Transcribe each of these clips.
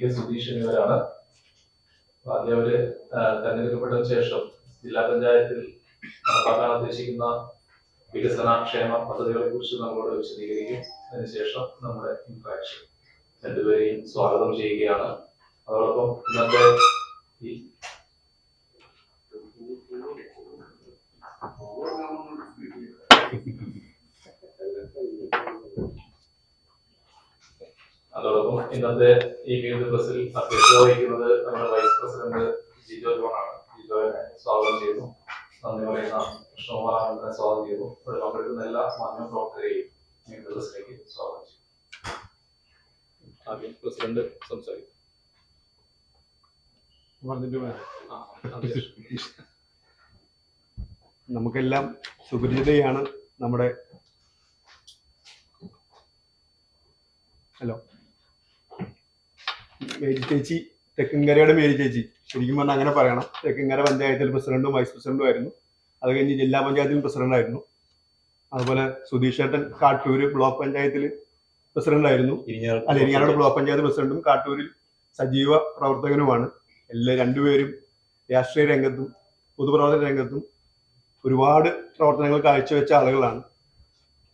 K Sudheesh എന്നിവരാണ് ആദ്യം അവർ തെരഞ്ഞെടുക്കപ്പെട്ട ശേഷം ജില്ലാ പഞ്ചായത്തിൽ നടപ്പാക്കാൻ ഉദ്ദേശിക്കുന്ന വികസന ക്ഷേമ പദ്ധതികളെ കുറിച്ച് നമ്മളോട് വിശദീകരിക്കും. അതിനുശേഷം നമ്മുടെ ഇൻട്രാക്ഷൻ രണ്ടുപേരെയും സ്വാഗതം ചെയ്യുകയാണ്. അതോടൊപ്പം ഇന്നത്തെ ഈ അതോടൊപ്പം ഇന്നത്തെ ഈ മീറ്റ് പ്രസിൽ അധ്യക്ഷത വഹിക്കുന്നത് നമ്മുടെ വൈസ് പ്രസിഡന്റ് ജിജോ ജോണാണ്. ജിജോനെ സ്വാഗതം ചെയ്യുന്നു. നന്ദി പറയുന്ന കൃഷ്ണകുമാറാനന്ദനെ സ്വാഗതം ചെയ്തു ഇവിടെ പങ്കെടുക്കുന്ന എല്ലാ മാധ്യമ പ്രവർത്തകരെയും മീറ്റ് ബസ്സിലേക്ക് സ്വാഗതം ചെയ്തു ആദ്യം പ്രസിഡന്റ് സംസാരിക്കും. നമുക്കെല്ലാം സുപരിചിതയാണ് നമ്മുടെ ഹലോ. മേരി ചേച്ചി തെക്കിൻകരയുടെ മേരി ചേച്ചി. ശരിക്കും പറഞ്ഞാൽ അങ്ങനെ പറയണം. തെക്കിൻകര പഞ്ചായത്തിൽ പ്രസിഡന്റും വൈസ് പ്രസിഡന്റും ആയിരുന്നു. അത് കഴിഞ്ഞ് ജില്ലാ പഞ്ചായത്തിൽ പ്രസിഡന്റായിരുന്നു അതുപോലെ സുധീഷേട്ടൻ കാട്ടൂര് ബ്ലോക്ക് പഞ്ചായത്തിൽ പ്രസിഡന്റായിരുന്നു അല്ല ഇരിങ്ങാലക്കുട ബ്ലോക്ക് പഞ്ചായത്ത് പ്രസിഡന്റും കാട്ടൂരിൽ സജീവ പ്രവർത്തകനുമാണ്. എല്ലാ രണ്ടുപേരും രാഷ്ട്രീയ രംഗത്തും പൊതുപ്രവർത്തന രംഗത്തും ഒരുപാട് പ്രവർത്തനങ്ങൾ കാഴ്ചവെച്ച ആളുകളാണ്.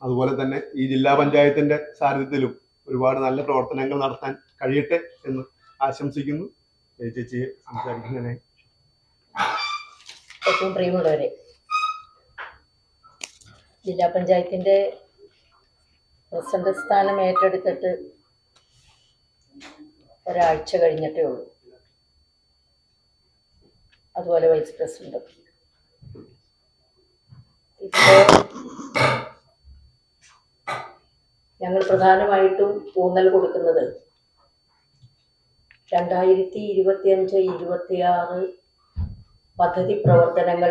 അതുപോലെ തന്നെ ഈ ജില്ലാ പഞ്ചായത്തിന്റെ സാരഥ്യത്തിലും ഒരുപാട് നല്ല പ്രവർത്തനങ്ങൾ നടത്താൻ കഴിയട്ടെ എന്ന് ആശംസിക്കുന്നു. ചേച്ചി സംസാരിക്കുന്നതിനെ. ഏറ്റവും പ്രിയമുള്ളവരെ ജില്ലാ പഞ്ചായത്തിന്റെ പ്രസിഡന്റ് സ്ഥാനം ഏറ്റെടുത്തിട്ട് ഒരാഴ്ച കഴിഞ്ഞിട്ടേ ഉള്ളൂ. അതുപോലെ വൈസ് പ്രസിഡന്റ്. ഇപ്പോൾ ഞങ്ങൾ പ്രധാനമായിട്ടും ഊന്നൽ കൊടുക്കുന്നത് രണ്ടായിരത്തി ഇരുപത്തിയഞ്ച് ഇരുപത്തിയാറ് പദ്ധതി പ്രവർത്തനങ്ങൾ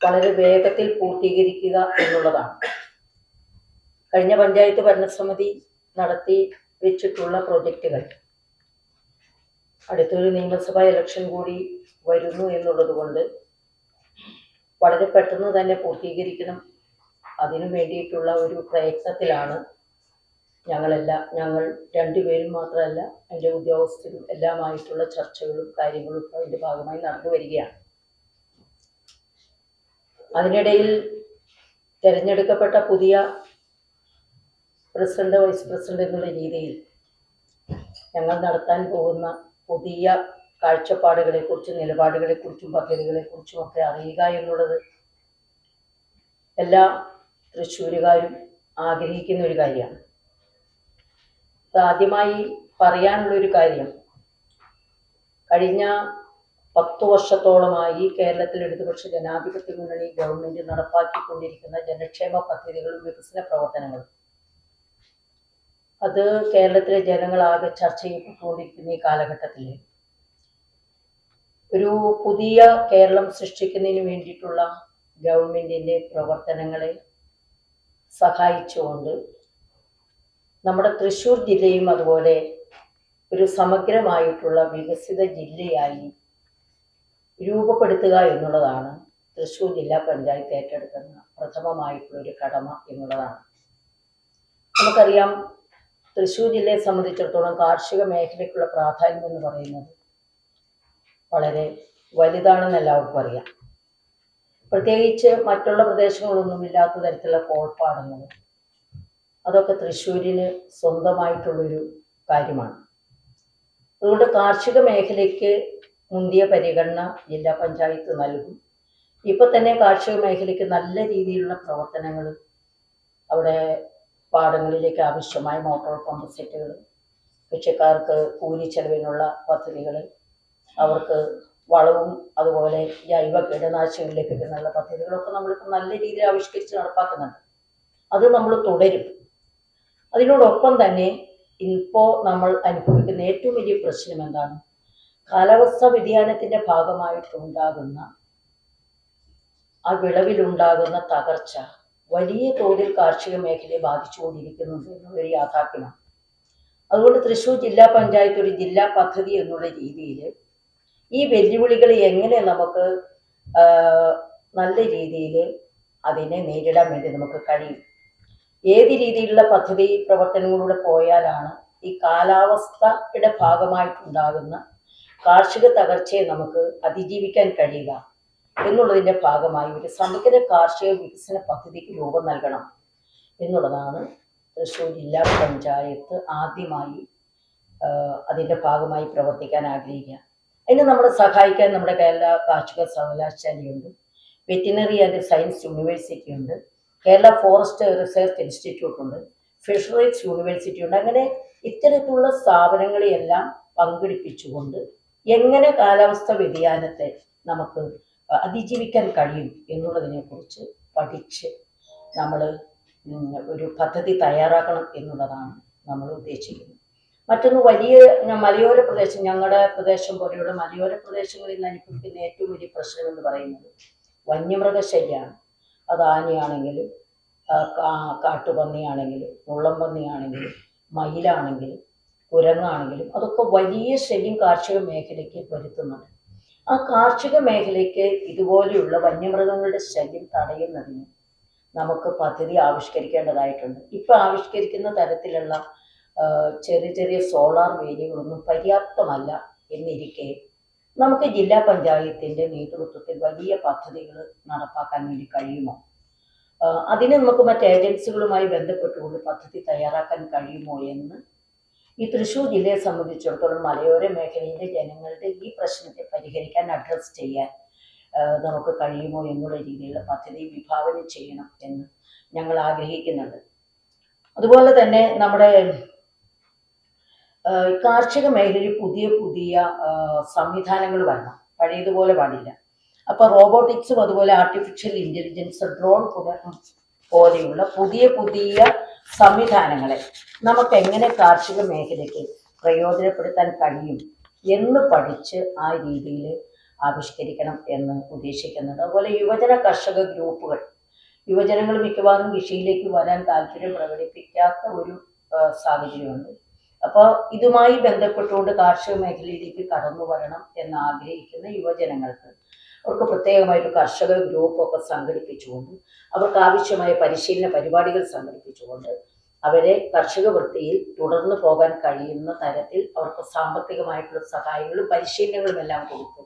വളരെ വേഗത്തിൽ പൂർത്തീകരിക്കുക എന്നുള്ളതാണ്. കഴിഞ്ഞ പഞ്ചായത്ത് ഭരണസമിതി നടത്തി വെച്ചിട്ടുള്ള പ്രോജക്റ്റുകൾ. അടുത്തൊരു നിയമസഭാ ഇലക്ഷൻ കൂടി വരുന്നു എന്നുള്ളത് കൊണ്ട് വളരെ പെട്ടെന്ന് തന്നെ പൂർത്തീകരിക്കണം. അതിനു വേണ്ടിയിട്ടുള്ള ഒരു പ്രയത്നത്തിലാണ് ഞങ്ങളെല്ലാം ഞങ്ങൾ രണ്ടുപേരും മാത്രമല്ല എന്റെ ഉദ്യോഗസ്ഥരും എല്ലാമായിട്ടുള്ള ചർച്ചകളും കാര്യങ്ങളും ഇപ്പോൾ അതിന്റെ ഭാഗമായി നടന്നു വരികയാണ്. അതിനിടയിൽ തിരഞ്ഞെടുക്കപ്പെട്ട പുതിയ പ്രസിഡന്റ് വൈസ് പ്രസിഡന്റ് എന്നുള്ള രീതിയിൽ ഞങ്ങൾ നടത്താൻ പോകുന്ന പുതിയ കാഴ്ചപ്പാടുകളെക്കുറിച്ചും നിലപാടുകളെക്കുറിച്ചും പദ്ധതികളെക്കുറിച്ചും ഒക്കെ അറിയുക എന്നുള്ളത് എല്ലാ തൃശ്ശൂരുകാരും ആഗ്രഹിക്കുന്ന ഒരു കാര്യമാണ്. ആദ്യമായി പറയാനുള്ള ഒരു കാര്യം. കഴിഞ്ഞ പത്തു വർഷത്തോളമായി കേരളത്തിൽ ഇടതുപക്ഷ ജനാധിപത്യ മുന്നണി ഗവൺമെന്റ് നടപ്പാക്കിക്കൊണ്ടിരിക്കുന്ന ജനക്ഷേമ പദ്ധതികളും വികസന പ്രവർത്തനങ്ങളും. അത് കേരളത്തിലെ ജനങ്ങളാകെ ചർച്ച ചെയ്യപ്പെട്ടുകൊണ്ടിരിക്കുന്ന ഈ കാലഘട്ടത്തിൽ ഒരു പുതിയ കേരളം സൃഷ്ടിക്കുന്നതിന് വേണ്ടിയിട്ടുള്ള ഗവൺമെന്റിന്റെ പ്രവർത്തനങ്ങളെ സഹായിച്ചുകൊണ്ട് നമ്മുടെ തൃശ്ശൂർ ജില്ലയും അതുപോലെ ഒരു സമഗ്രമായിട്ടുള്ള വികസിത ജില്ലയായി രൂപപ്പെടുത്തുക എന്നുള്ളതാണ് തൃശ്ശൂർ ജില്ലാ പഞ്ചായത്ത് ഏറ്റെടുക്കുന്ന പ്രഥമമായിട്ടുള്ള ഒരു കടമ എന്നുള്ളതാണ്. നമുക്കറിയാം തൃശ്ശൂർ ജില്ലയെ സംബന്ധിച്ചിടത്തോളം കാർഷിക മേഖലയ്ക്കുള്ള പ്രാധാന്യം എന്ന് പറയുന്നത് വളരെ വലുതാണെന്ന് എല്ലാവർക്കും അറിയാം. പ്രത്യേകിച്ച് മറ്റുള്ള പ്രദേശങ്ങളൊന്നും ഇല്ലാത്ത തരത്തിലുള്ള കോൾപ്പാടങ്ങൾ അതൊക്കെ തൃശ്ശൂരിന് സ്വന്തമായിട്ടുള്ളൊരു കാര്യമാണ്. അതുകൊണ്ട് കാർഷിക മേഖലയ്ക്ക് മുന്തിയ പരിഗണന ജില്ലാ പഞ്ചായത്ത് നൽകും. ഇപ്പൊ തന്നെ കാർഷിക മേഖലയ്ക്ക് നല്ല രീതിയിലുള്ള പ്രവർത്തനങ്ങൾ അവിടെ പാടങ്ങളിലേക്ക് ആവശ്യമായ മോട്ടോർ പമ്പ് സെറ്റുകൾ കൃഷിക്കാർക്ക് കൂലി ചെലവിനുള്ള പദ്ധതികൾ അവർക്ക് വളവും അതുപോലെ ജൈവ കീടനാശിനി ലഭിക്കുന്നുള്ള പദ്ധതികളൊക്കെ നമ്മളിപ്പോൾ നല്ല രീതിയിൽ ആവിഷ്കരിച്ച് നടപ്പാക്കുന്നുണ്ട്. അത് നമ്മൾ തുടരും. അതിനോടൊപ്പം തന്നെ ഇപ്പോൾ നമ്മൾ അനുഭവിക്കുന്ന ഏറ്റവും വലിയ പ്രശ്നം എന്താണ്? കാലാവസ്ഥാ വ്യതിയാനത്തിന്റെ ഭാഗമായിട്ടുണ്ടാകുന്ന ആ വിളവിലുണ്ടാകുന്ന തകർച്ച വലിയ തോതിൽ കാർഷിക മേഖലയെ ബാധിച്ചുകൊണ്ടിരിക്കുന്നുണ്ട് എന്നുള്ളൊരു യാഥാർത്ഥ്യമാണ്. അതുകൊണ്ട് തൃശ്ശൂർ ജില്ലാ പഞ്ചായത്ത് ഒരു ജില്ലാ പദ്ധതി എന്നുള്ള രീതിയിൽ ഈ വെല്ലുവിളികൾ എങ്ങനെ നമുക്ക് നല്ല രീതിയിൽ അതിനെ നേരിടാൻ വേണ്ടി നമുക്ക് കഴിയും? ഏത് രീതിയിലുള്ള പദ്ധതി പ്രവർത്തനങ്ങളിലൂടെ പോയാലാണ് ഈ കാലാവസ്ഥയുടെ ഭാഗമായിട്ടുണ്ടാകുന്ന കാർഷിക തകർച്ചയെ നമുക്ക് അതിജീവിക്കാൻ കഴിയുക എന്നുള്ളതിന്റെ ഭാഗമായി ഒരു സമഗ്ര കാർഷിക വികസന പദ്ധതിക്ക് രൂപം നൽകണം എന്നുള്ളതാണ് തൃശ്ശൂർ ജില്ലാ പഞ്ചായത്ത് ആദ്യമായി അതിന്റെ ഭാഗമായി പ്രവർത്തിക്കാൻ ആഗ്രഹിക്കുക. അതിന് നമ്മളെ സഹായിക്കാൻ നമ്മുടെ കേരള കാർഷിക സർവകലാശാലയുണ്ട് വെറ്റിനറി ആൻഡ് സയൻസ് യൂണിവേഴ്സിറ്റി ഉണ്ട് കേരള ഫോറസ്റ്റ് റിസർച്ച് ഇൻസ്റ്റിറ്റ്യൂട്ട് ഉണ്ട് ഫിഷറീസ് യൂണിവേഴ്സിറ്റി ഉണ്ട്. അങ്ങനെ ഇത്തരത്തിലുള്ള സ്ഥാപനങ്ങളെയെല്ലാം പങ്കെടുപ്പിച്ചുകൊണ്ട് എങ്ങനെ കാലാവസ്ഥ വ്യതിയാനത്തെ നമുക്ക് അതിജീവിക്കാൻ കഴിയും എന്നുള്ളതിനെക്കുറിച്ച് പഠിച്ച് നമ്മൾ ഒരു പദ്ധതി തയ്യാറാക്കണം എന്നുള്ളതാണ് നമ്മൾ ഉദ്ദേശിക്കുന്നത്. മറ്റൊന്ന് വലിയ മലയോര പ്രദേശം ഞങ്ങളുടെ പ്രദേശം പോലെയുള്ള മലയോര പ്രദേശങ്ങളിൽ നിന്ന് അനുഭവിക്കുന്ന ഏറ്റവും വലിയ പ്രശ്നം എന്ന് പറയുന്നത് വന്യമൃഗശല്യമാണ് അത് ആനയാണെങ്കിലും ആ, കാ- പന്നിയാണെങ്കിലും മയിലാണെങ്കിലും കുരങ്ങാണെങ്കിലും അതൊക്കെ വലിയ ശല്യം കാർഷിക മേഖലയ്ക്ക് വരുത്തുന്നുണ്ട്. ആ കാർഷിക മേഖലയ്ക്ക് ഇതുപോലെയുള്ള വന്യമൃഗങ്ങളുടെ ശല്യം തടയുന്നതിന് നമുക്ക് പദ്ധതി ആവിഷ്കരിക്കേണ്ടതായിട്ടുണ്ട്. ഇപ്പം ആവിഷ്കരിക്കുന്ന തരത്തിലുള്ള ചെറിയ ചെറിയ സോളാർ വേലികളൊന്നും പര്യാപ്തമല്ല എന്നിരിക്കെ നമുക്ക് ജില്ലാ പഞ്ചായത്തിന്റെ നേതൃത്വത്തിൽ വലിയ പദ്ധതികൾ നടപ്പാക്കാൻ വേണ്ടി കഴിയുമോ? അതിന് നമുക്ക് മറ്റ് ഏജൻസികളുമായി ബന്ധപ്പെട്ടുകൊണ്ട് പദ്ധതി തയ്യാറാക്കാൻ കഴിയുമോ എന്ന് ഈ തൃശൂർ ജില്ലയെ സംബന്ധിച്ചിടത്തോളം മലയോര മേഖലയിലെ ജനങ്ങളുടെ ഈ പ്രശ്നത്തെ പരിഹരിക്കാൻ അഡ്രസ്സ് ചെയ്യാൻ നമുക്ക് കഴിയുമോ എന്നുള്ള രീതിയിലുള്ള പദ്ധതി വിഭാവനം ചെയ്യണം എന്ന് ഞങ്ങൾ ആഗ്രഹിക്കുന്നുണ്ട്. അതുപോലെ തന്നെ നമ്മുടെ കാർഷിക മേഖലയിൽ പുതിയ പുതിയ സംവിധാനങ്ങൾ വരണം. പഴയതുപോലെ പാടില്ല. അപ്പൊ റോബോട്ടിക്സും അതുപോലെ ആർട്ടിഫിഷ്യൽ ഇന്റലിജൻസ് ഡ്രോൺ പോലെയുള്ള പുതിയ പുതിയ സംവിധാനങ്ങളെ നമുക്ക് എങ്ങനെ കാർഷിക മേഖലയ്ക്ക് പ്രയോജനപ്പെടുത്താൻ കഴിയും എന്ന് പഠിച്ച് ആ രീതിയിൽ ആവിഷ്കരിക്കണം എന്ന് ഉദ്ദേശിക്കുന്നുണ്ട്. അതുപോലെ യുവജന കർഷക ഗ്രൂപ്പുകൾ. യുവജനങ്ങൾ മിക്കവാറും കൃഷിയിലേക്ക് വരാൻ താല്പര്യം പ്രകടിപ്പിക്കാത്ത ഒരു സാഹചര്യമുണ്ട്. അപ്പോൾ ഇതുമായി ബന്ധപ്പെട്ടുകൊണ്ട് കാർഷിക മേഖലയിലേക്ക് കടന്നു വരണം എന്ന് ആഗ്രഹിക്കുന്ന യുവജനങ്ങൾക്ക് അവർക്ക് പ്രത്യേകമായിട്ട് കർഷക ഗ്രൂപ്പൊക്കെ സംഘടിപ്പിച്ചുകൊണ്ട് അവർക്ക് ആവശ്യമായ പരിശീലന പരിപാടികൾ സംഘടിപ്പിച്ചുകൊണ്ട് അവരെ കർഷക വൃത്തിയിൽ തുടർന്നു പോകാൻ കഴിയുന്ന തരത്തിൽ അവർക്ക് സാമ്പത്തികമായിട്ടുള്ള സഹായങ്ങളും പരിശീലനങ്ങളും എല്ലാം കൊടുത്ത്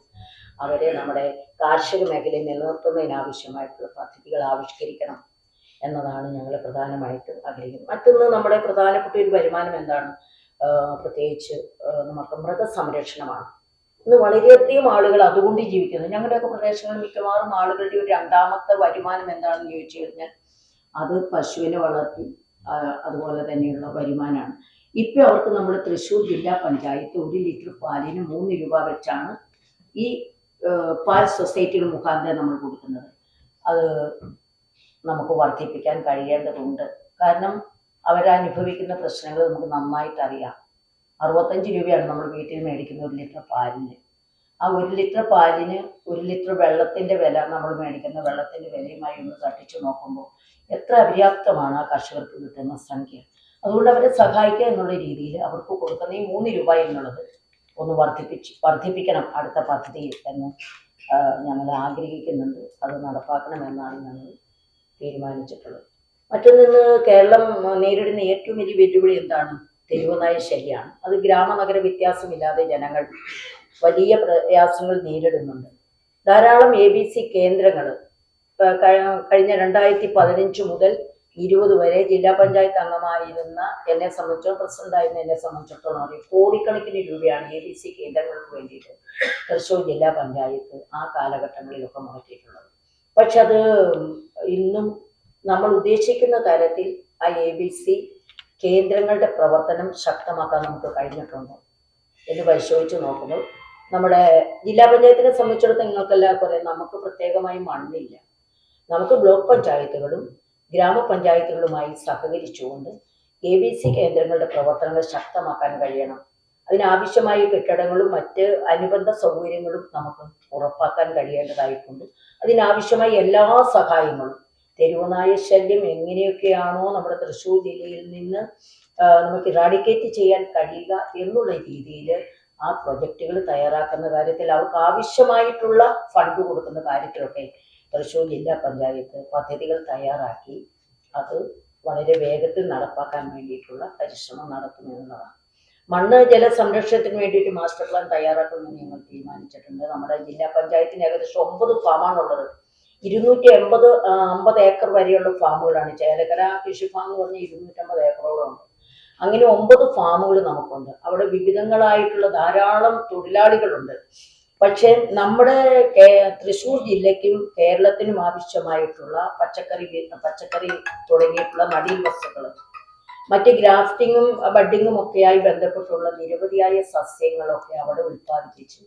അവരെ നമ്മുടെ കാർഷിക മേഖലയിൽ നിലനിർത്തുന്നതിനാവശ്യമായിട്ടുള്ള പദ്ധതികൾ ആവിഷ്കരിക്കണം എന്നതാണ് ഞങ്ങൾ പ്രധാനമായിട്ടും ആഗ്രഹിക്കുന്നത്. മറ്റൊന്ന് നമ്മുടെ പ്രധാനപ്പെട്ട ഒരു വരുമാനം എന്താണ്? പ്രത്യേകിച്ച് നമുക്ക് മൃഗസംരക്ഷണമാണ്. ഇന്ന് വളരെയധികം ആളുകൾ അതുകൊണ്ട് ജീവിക്കുന്നു. ഞങ്ങളുടെയൊക്കെ പ്രദേശങ്ങളിൽ മിക്കവാറും ആളുകളുടെ ഒരു രണ്ടാമത്തെ വരുമാനം എന്താണെന്ന് ചോദിച്ചു കഴിഞ്ഞാൽ അത് പശുവിനെ വളർത്തി അതുപോലെ തന്നെയുള്ള വരുമാനമാണ്. ഇപ്പം അവർക്ക് നമ്മുടെ തൃശ്ശൂർ ജില്ലാ പഞ്ചായത്ത് ഒരു ലിറ്റർ പാലിന് മൂന്ന് രൂപ വെച്ചാണ് ഈ പാൽ സൊസൈറ്റികൾ മുഖാന്തരം നമ്മൾ കൊടുക്കുന്നത്. അത് നമുക്ക് വർദ്ധിപ്പിക്കാൻ കഴിയേണ്ടതുണ്ട്. കാരണം അവരനുഭവിക്കുന്ന പ്രശ്നങ്ങൾ നമുക്ക് നന്നായിട്ട് അറിയാം അറുപത്തഞ്ച് രൂപയാണ് നമ്മൾ വീട്ടിൽ മേടിക്കുന്ന ഒരു ലിറ്റർ പാലിന്. ആ ഒരു ലിറ്റർ പാലിന് ഒരു ലിറ്റർ വെള്ളത്തിന്റെ വില നമ്മൾ മേടിക്കുന്ന വെള്ളത്തിന്റെ വിലയുമായി ഒന്ന് തട്ടിച്ചു നോക്കുമ്പോൾ എത്ര അപര്യാപ്തമാണ് ആ കർഷകർക്ക് കിട്ടുന്ന സംഖ്യ. അതുകൊണ്ട് അവരെ സഹായിക്കുക എന്നുള്ള രീതിയിൽ അവർക്ക് കൊടുക്കുന്ന ഈ മൂന്ന് രൂപ എന്നുള്ളത് ഒന്ന് വർദ്ധിപ്പിച്ച് വർദ്ധിപ്പിക്കണം അടുത്ത പദ്ധതിയിൽ എന്ന് ഞങ്ങൾ ആഗ്രഹിക്കുന്നുണ്ട്. അത് നടപ്പാക്കണമെന്നാണ് ഞങ്ങൾ തീരുമാനിച്ചിട്ടുള്ളത്. മറ്റൊന്ന് കേരളം നേരിടുന്ന ഏറ്റവും വലിയ വെല്ലുവിളി എന്താണ്? തെരുവുനായ ശല്യമാണ് അത് ഗ്രാമനഗര വ്യത്യാസമില്ലാതെ ജനങ്ങൾ വലിയ പ്രയാസങ്ങൾ നേരിടുന്നുണ്ട്. ധാരാളം എ ബി സി കേന്ദ്രങ്ങൾ കഴിഞ്ഞ രണ്ടായിരത്തി പതിനഞ്ച് മുതൽ ഇരുപത് വരെ ജില്ലാ പഞ്ചായത്ത് അംഗമായിരുന്ന എന്നെ സംബന്ധിച്ചോളം പ്രസിഡന്റായിരുന്ന എന്നെ സംബന്ധിച്ചിടത്തോളം അറിയാം കോടിക്കണക്കിന് രൂപയാണ് എ ബി സി കേന്ദ്രങ്ങൾക്ക് വേണ്ടിയിട്ട് തൃശ്ശൂർ ജില്ലാ പഞ്ചായത്ത് ആ കാലഘട്ടങ്ങളിലൊക്കെ മാറ്റിയിട്ടുള്ളത്. പക്ഷെ അത് ഇന്നും നമ്മൾ ഉദ്ദേശിക്കുന്ന തരത്തിൽ ആ എ ബി സി കേന്ദ്രങ്ങളുടെ പ്രവർത്തനം ശക്തമാക്കാൻ നമുക്ക് കഴിഞ്ഞിട്ടുണ്ടോ എന്ന് പരിശോധിച്ച് നോക്കുമ്പോൾ നമ്മുടെ ജില്ലാ പഞ്ചായത്തിനെ സംബന്ധിച്ചിടത്തോളം നിങ്ങൾക്കെല്ലാവർക്കും അറിയാം നമുക്ക് പ്രത്യേകമായി മണ്ണില്ല. നമുക്ക് ബ്ലോക്ക് പഞ്ചായത്തുകളും ഗ്രാമപഞ്ചായത്തുകളുമായി സഹകരിച്ചുകൊണ്ട് എ ബി സി കേന്ദ്രങ്ങളുടെ പ്രവർത്തനങ്ങൾ ശക്തമാക്കാൻ കഴിയണം. അതിനാവശ്യമായ കെട്ടിടങ്ങളും മറ്റ് അനുബന്ധ സൗകര്യങ്ങളും നമുക്ക് ഉറപ്പാക്കാൻ കഴിയേണ്ടതായിട്ടുണ്ട്. അതിനാവശ്യമായ എല്ലാ സഹായങ്ങളും തെരുവുനായ ശല്യം എങ്ങനെയൊക്കെയാണോ നമ്മുടെ തൃശ്ശൂർ ജില്ലയിൽ നിന്ന് നമുക്ക് ഇറാഡിക്കേറ്റ് ചെയ്യാൻ കഴിയുക എന്നുള്ള രീതിയിൽ ആ പ്രൊജക്റ്റുകൾ തയ്യാറാക്കുന്ന കാര്യത്തിൽ അവർക്ക് ആവശ്യമായിട്ടുള്ള ഫണ്ട് കൊടുക്കുന്ന കാര്യത്തിലൊക്കെ തൃശ്ശൂർ ജില്ലാ പഞ്ചായത്ത് പദ്ധതികൾ തയ്യാറാക്കി. അത് വളരെ വേഗത്തിൽ നടപ്പാക്കാൻ വേണ്ടിയിട്ടുള്ള പരിശ്രമം നടത്തുമെന്നുള്ളതാണ് മണ്ണ് ജല സംരക്ഷണത്തിന് വേണ്ടിയിട്ട് മാസ്റ്റർ പ്ലാൻ തയ്യാറാക്കുമെന്ന് ഞങ്ങൾ തീരുമാനിച്ചിട്ടുണ്ട്. നമ്മുടെ ജില്ലാ പഞ്ചായത്തിന് ഏകദേശം ഒമ്പത് ഫാമാണുള്ളത് ഇരുന്നൂറ്റി എൺപത് അമ്പത് ഏക്കർ വരെയുള്ള ഫാമുകളാണ്. ചേലക്കര കൃഷി ഫാം എന്ന് പറഞ്ഞാൽ ഇരുന്നൂറ്റമ്പത് ഏക്കറോളമുണ്ട് അങ്ങനെ ഒമ്പത് ഫാമുകൾ നമുക്കുണ്ട്. അവിടെ വിവിധങ്ങളായിട്ടുള്ള ധാരാളം തൊഴിലാളികളുണ്ട്. പക്ഷേ നമ്മുടെ തൃശ്ശൂർ ജില്ലയ്ക്കും കേരളത്തിനും ആവശ്യമായിട്ടുള്ള പച്ചക്കറി പച്ചക്കറി തുടങ്ങിയിട്ടുള്ള നടീൽ വസ്തുക്കൾ. മറ്റ് ഗ്രാഫ്റ്റിങ്ങും ബഡിങ്ങും ഒക്കെയായി ബന്ധപ്പെട്ടുള്ള നിരവധിയായ സസ്യങ്ങളൊക്കെ അവിടെ ഉൽപ്പാദിപ്പിച്ച്.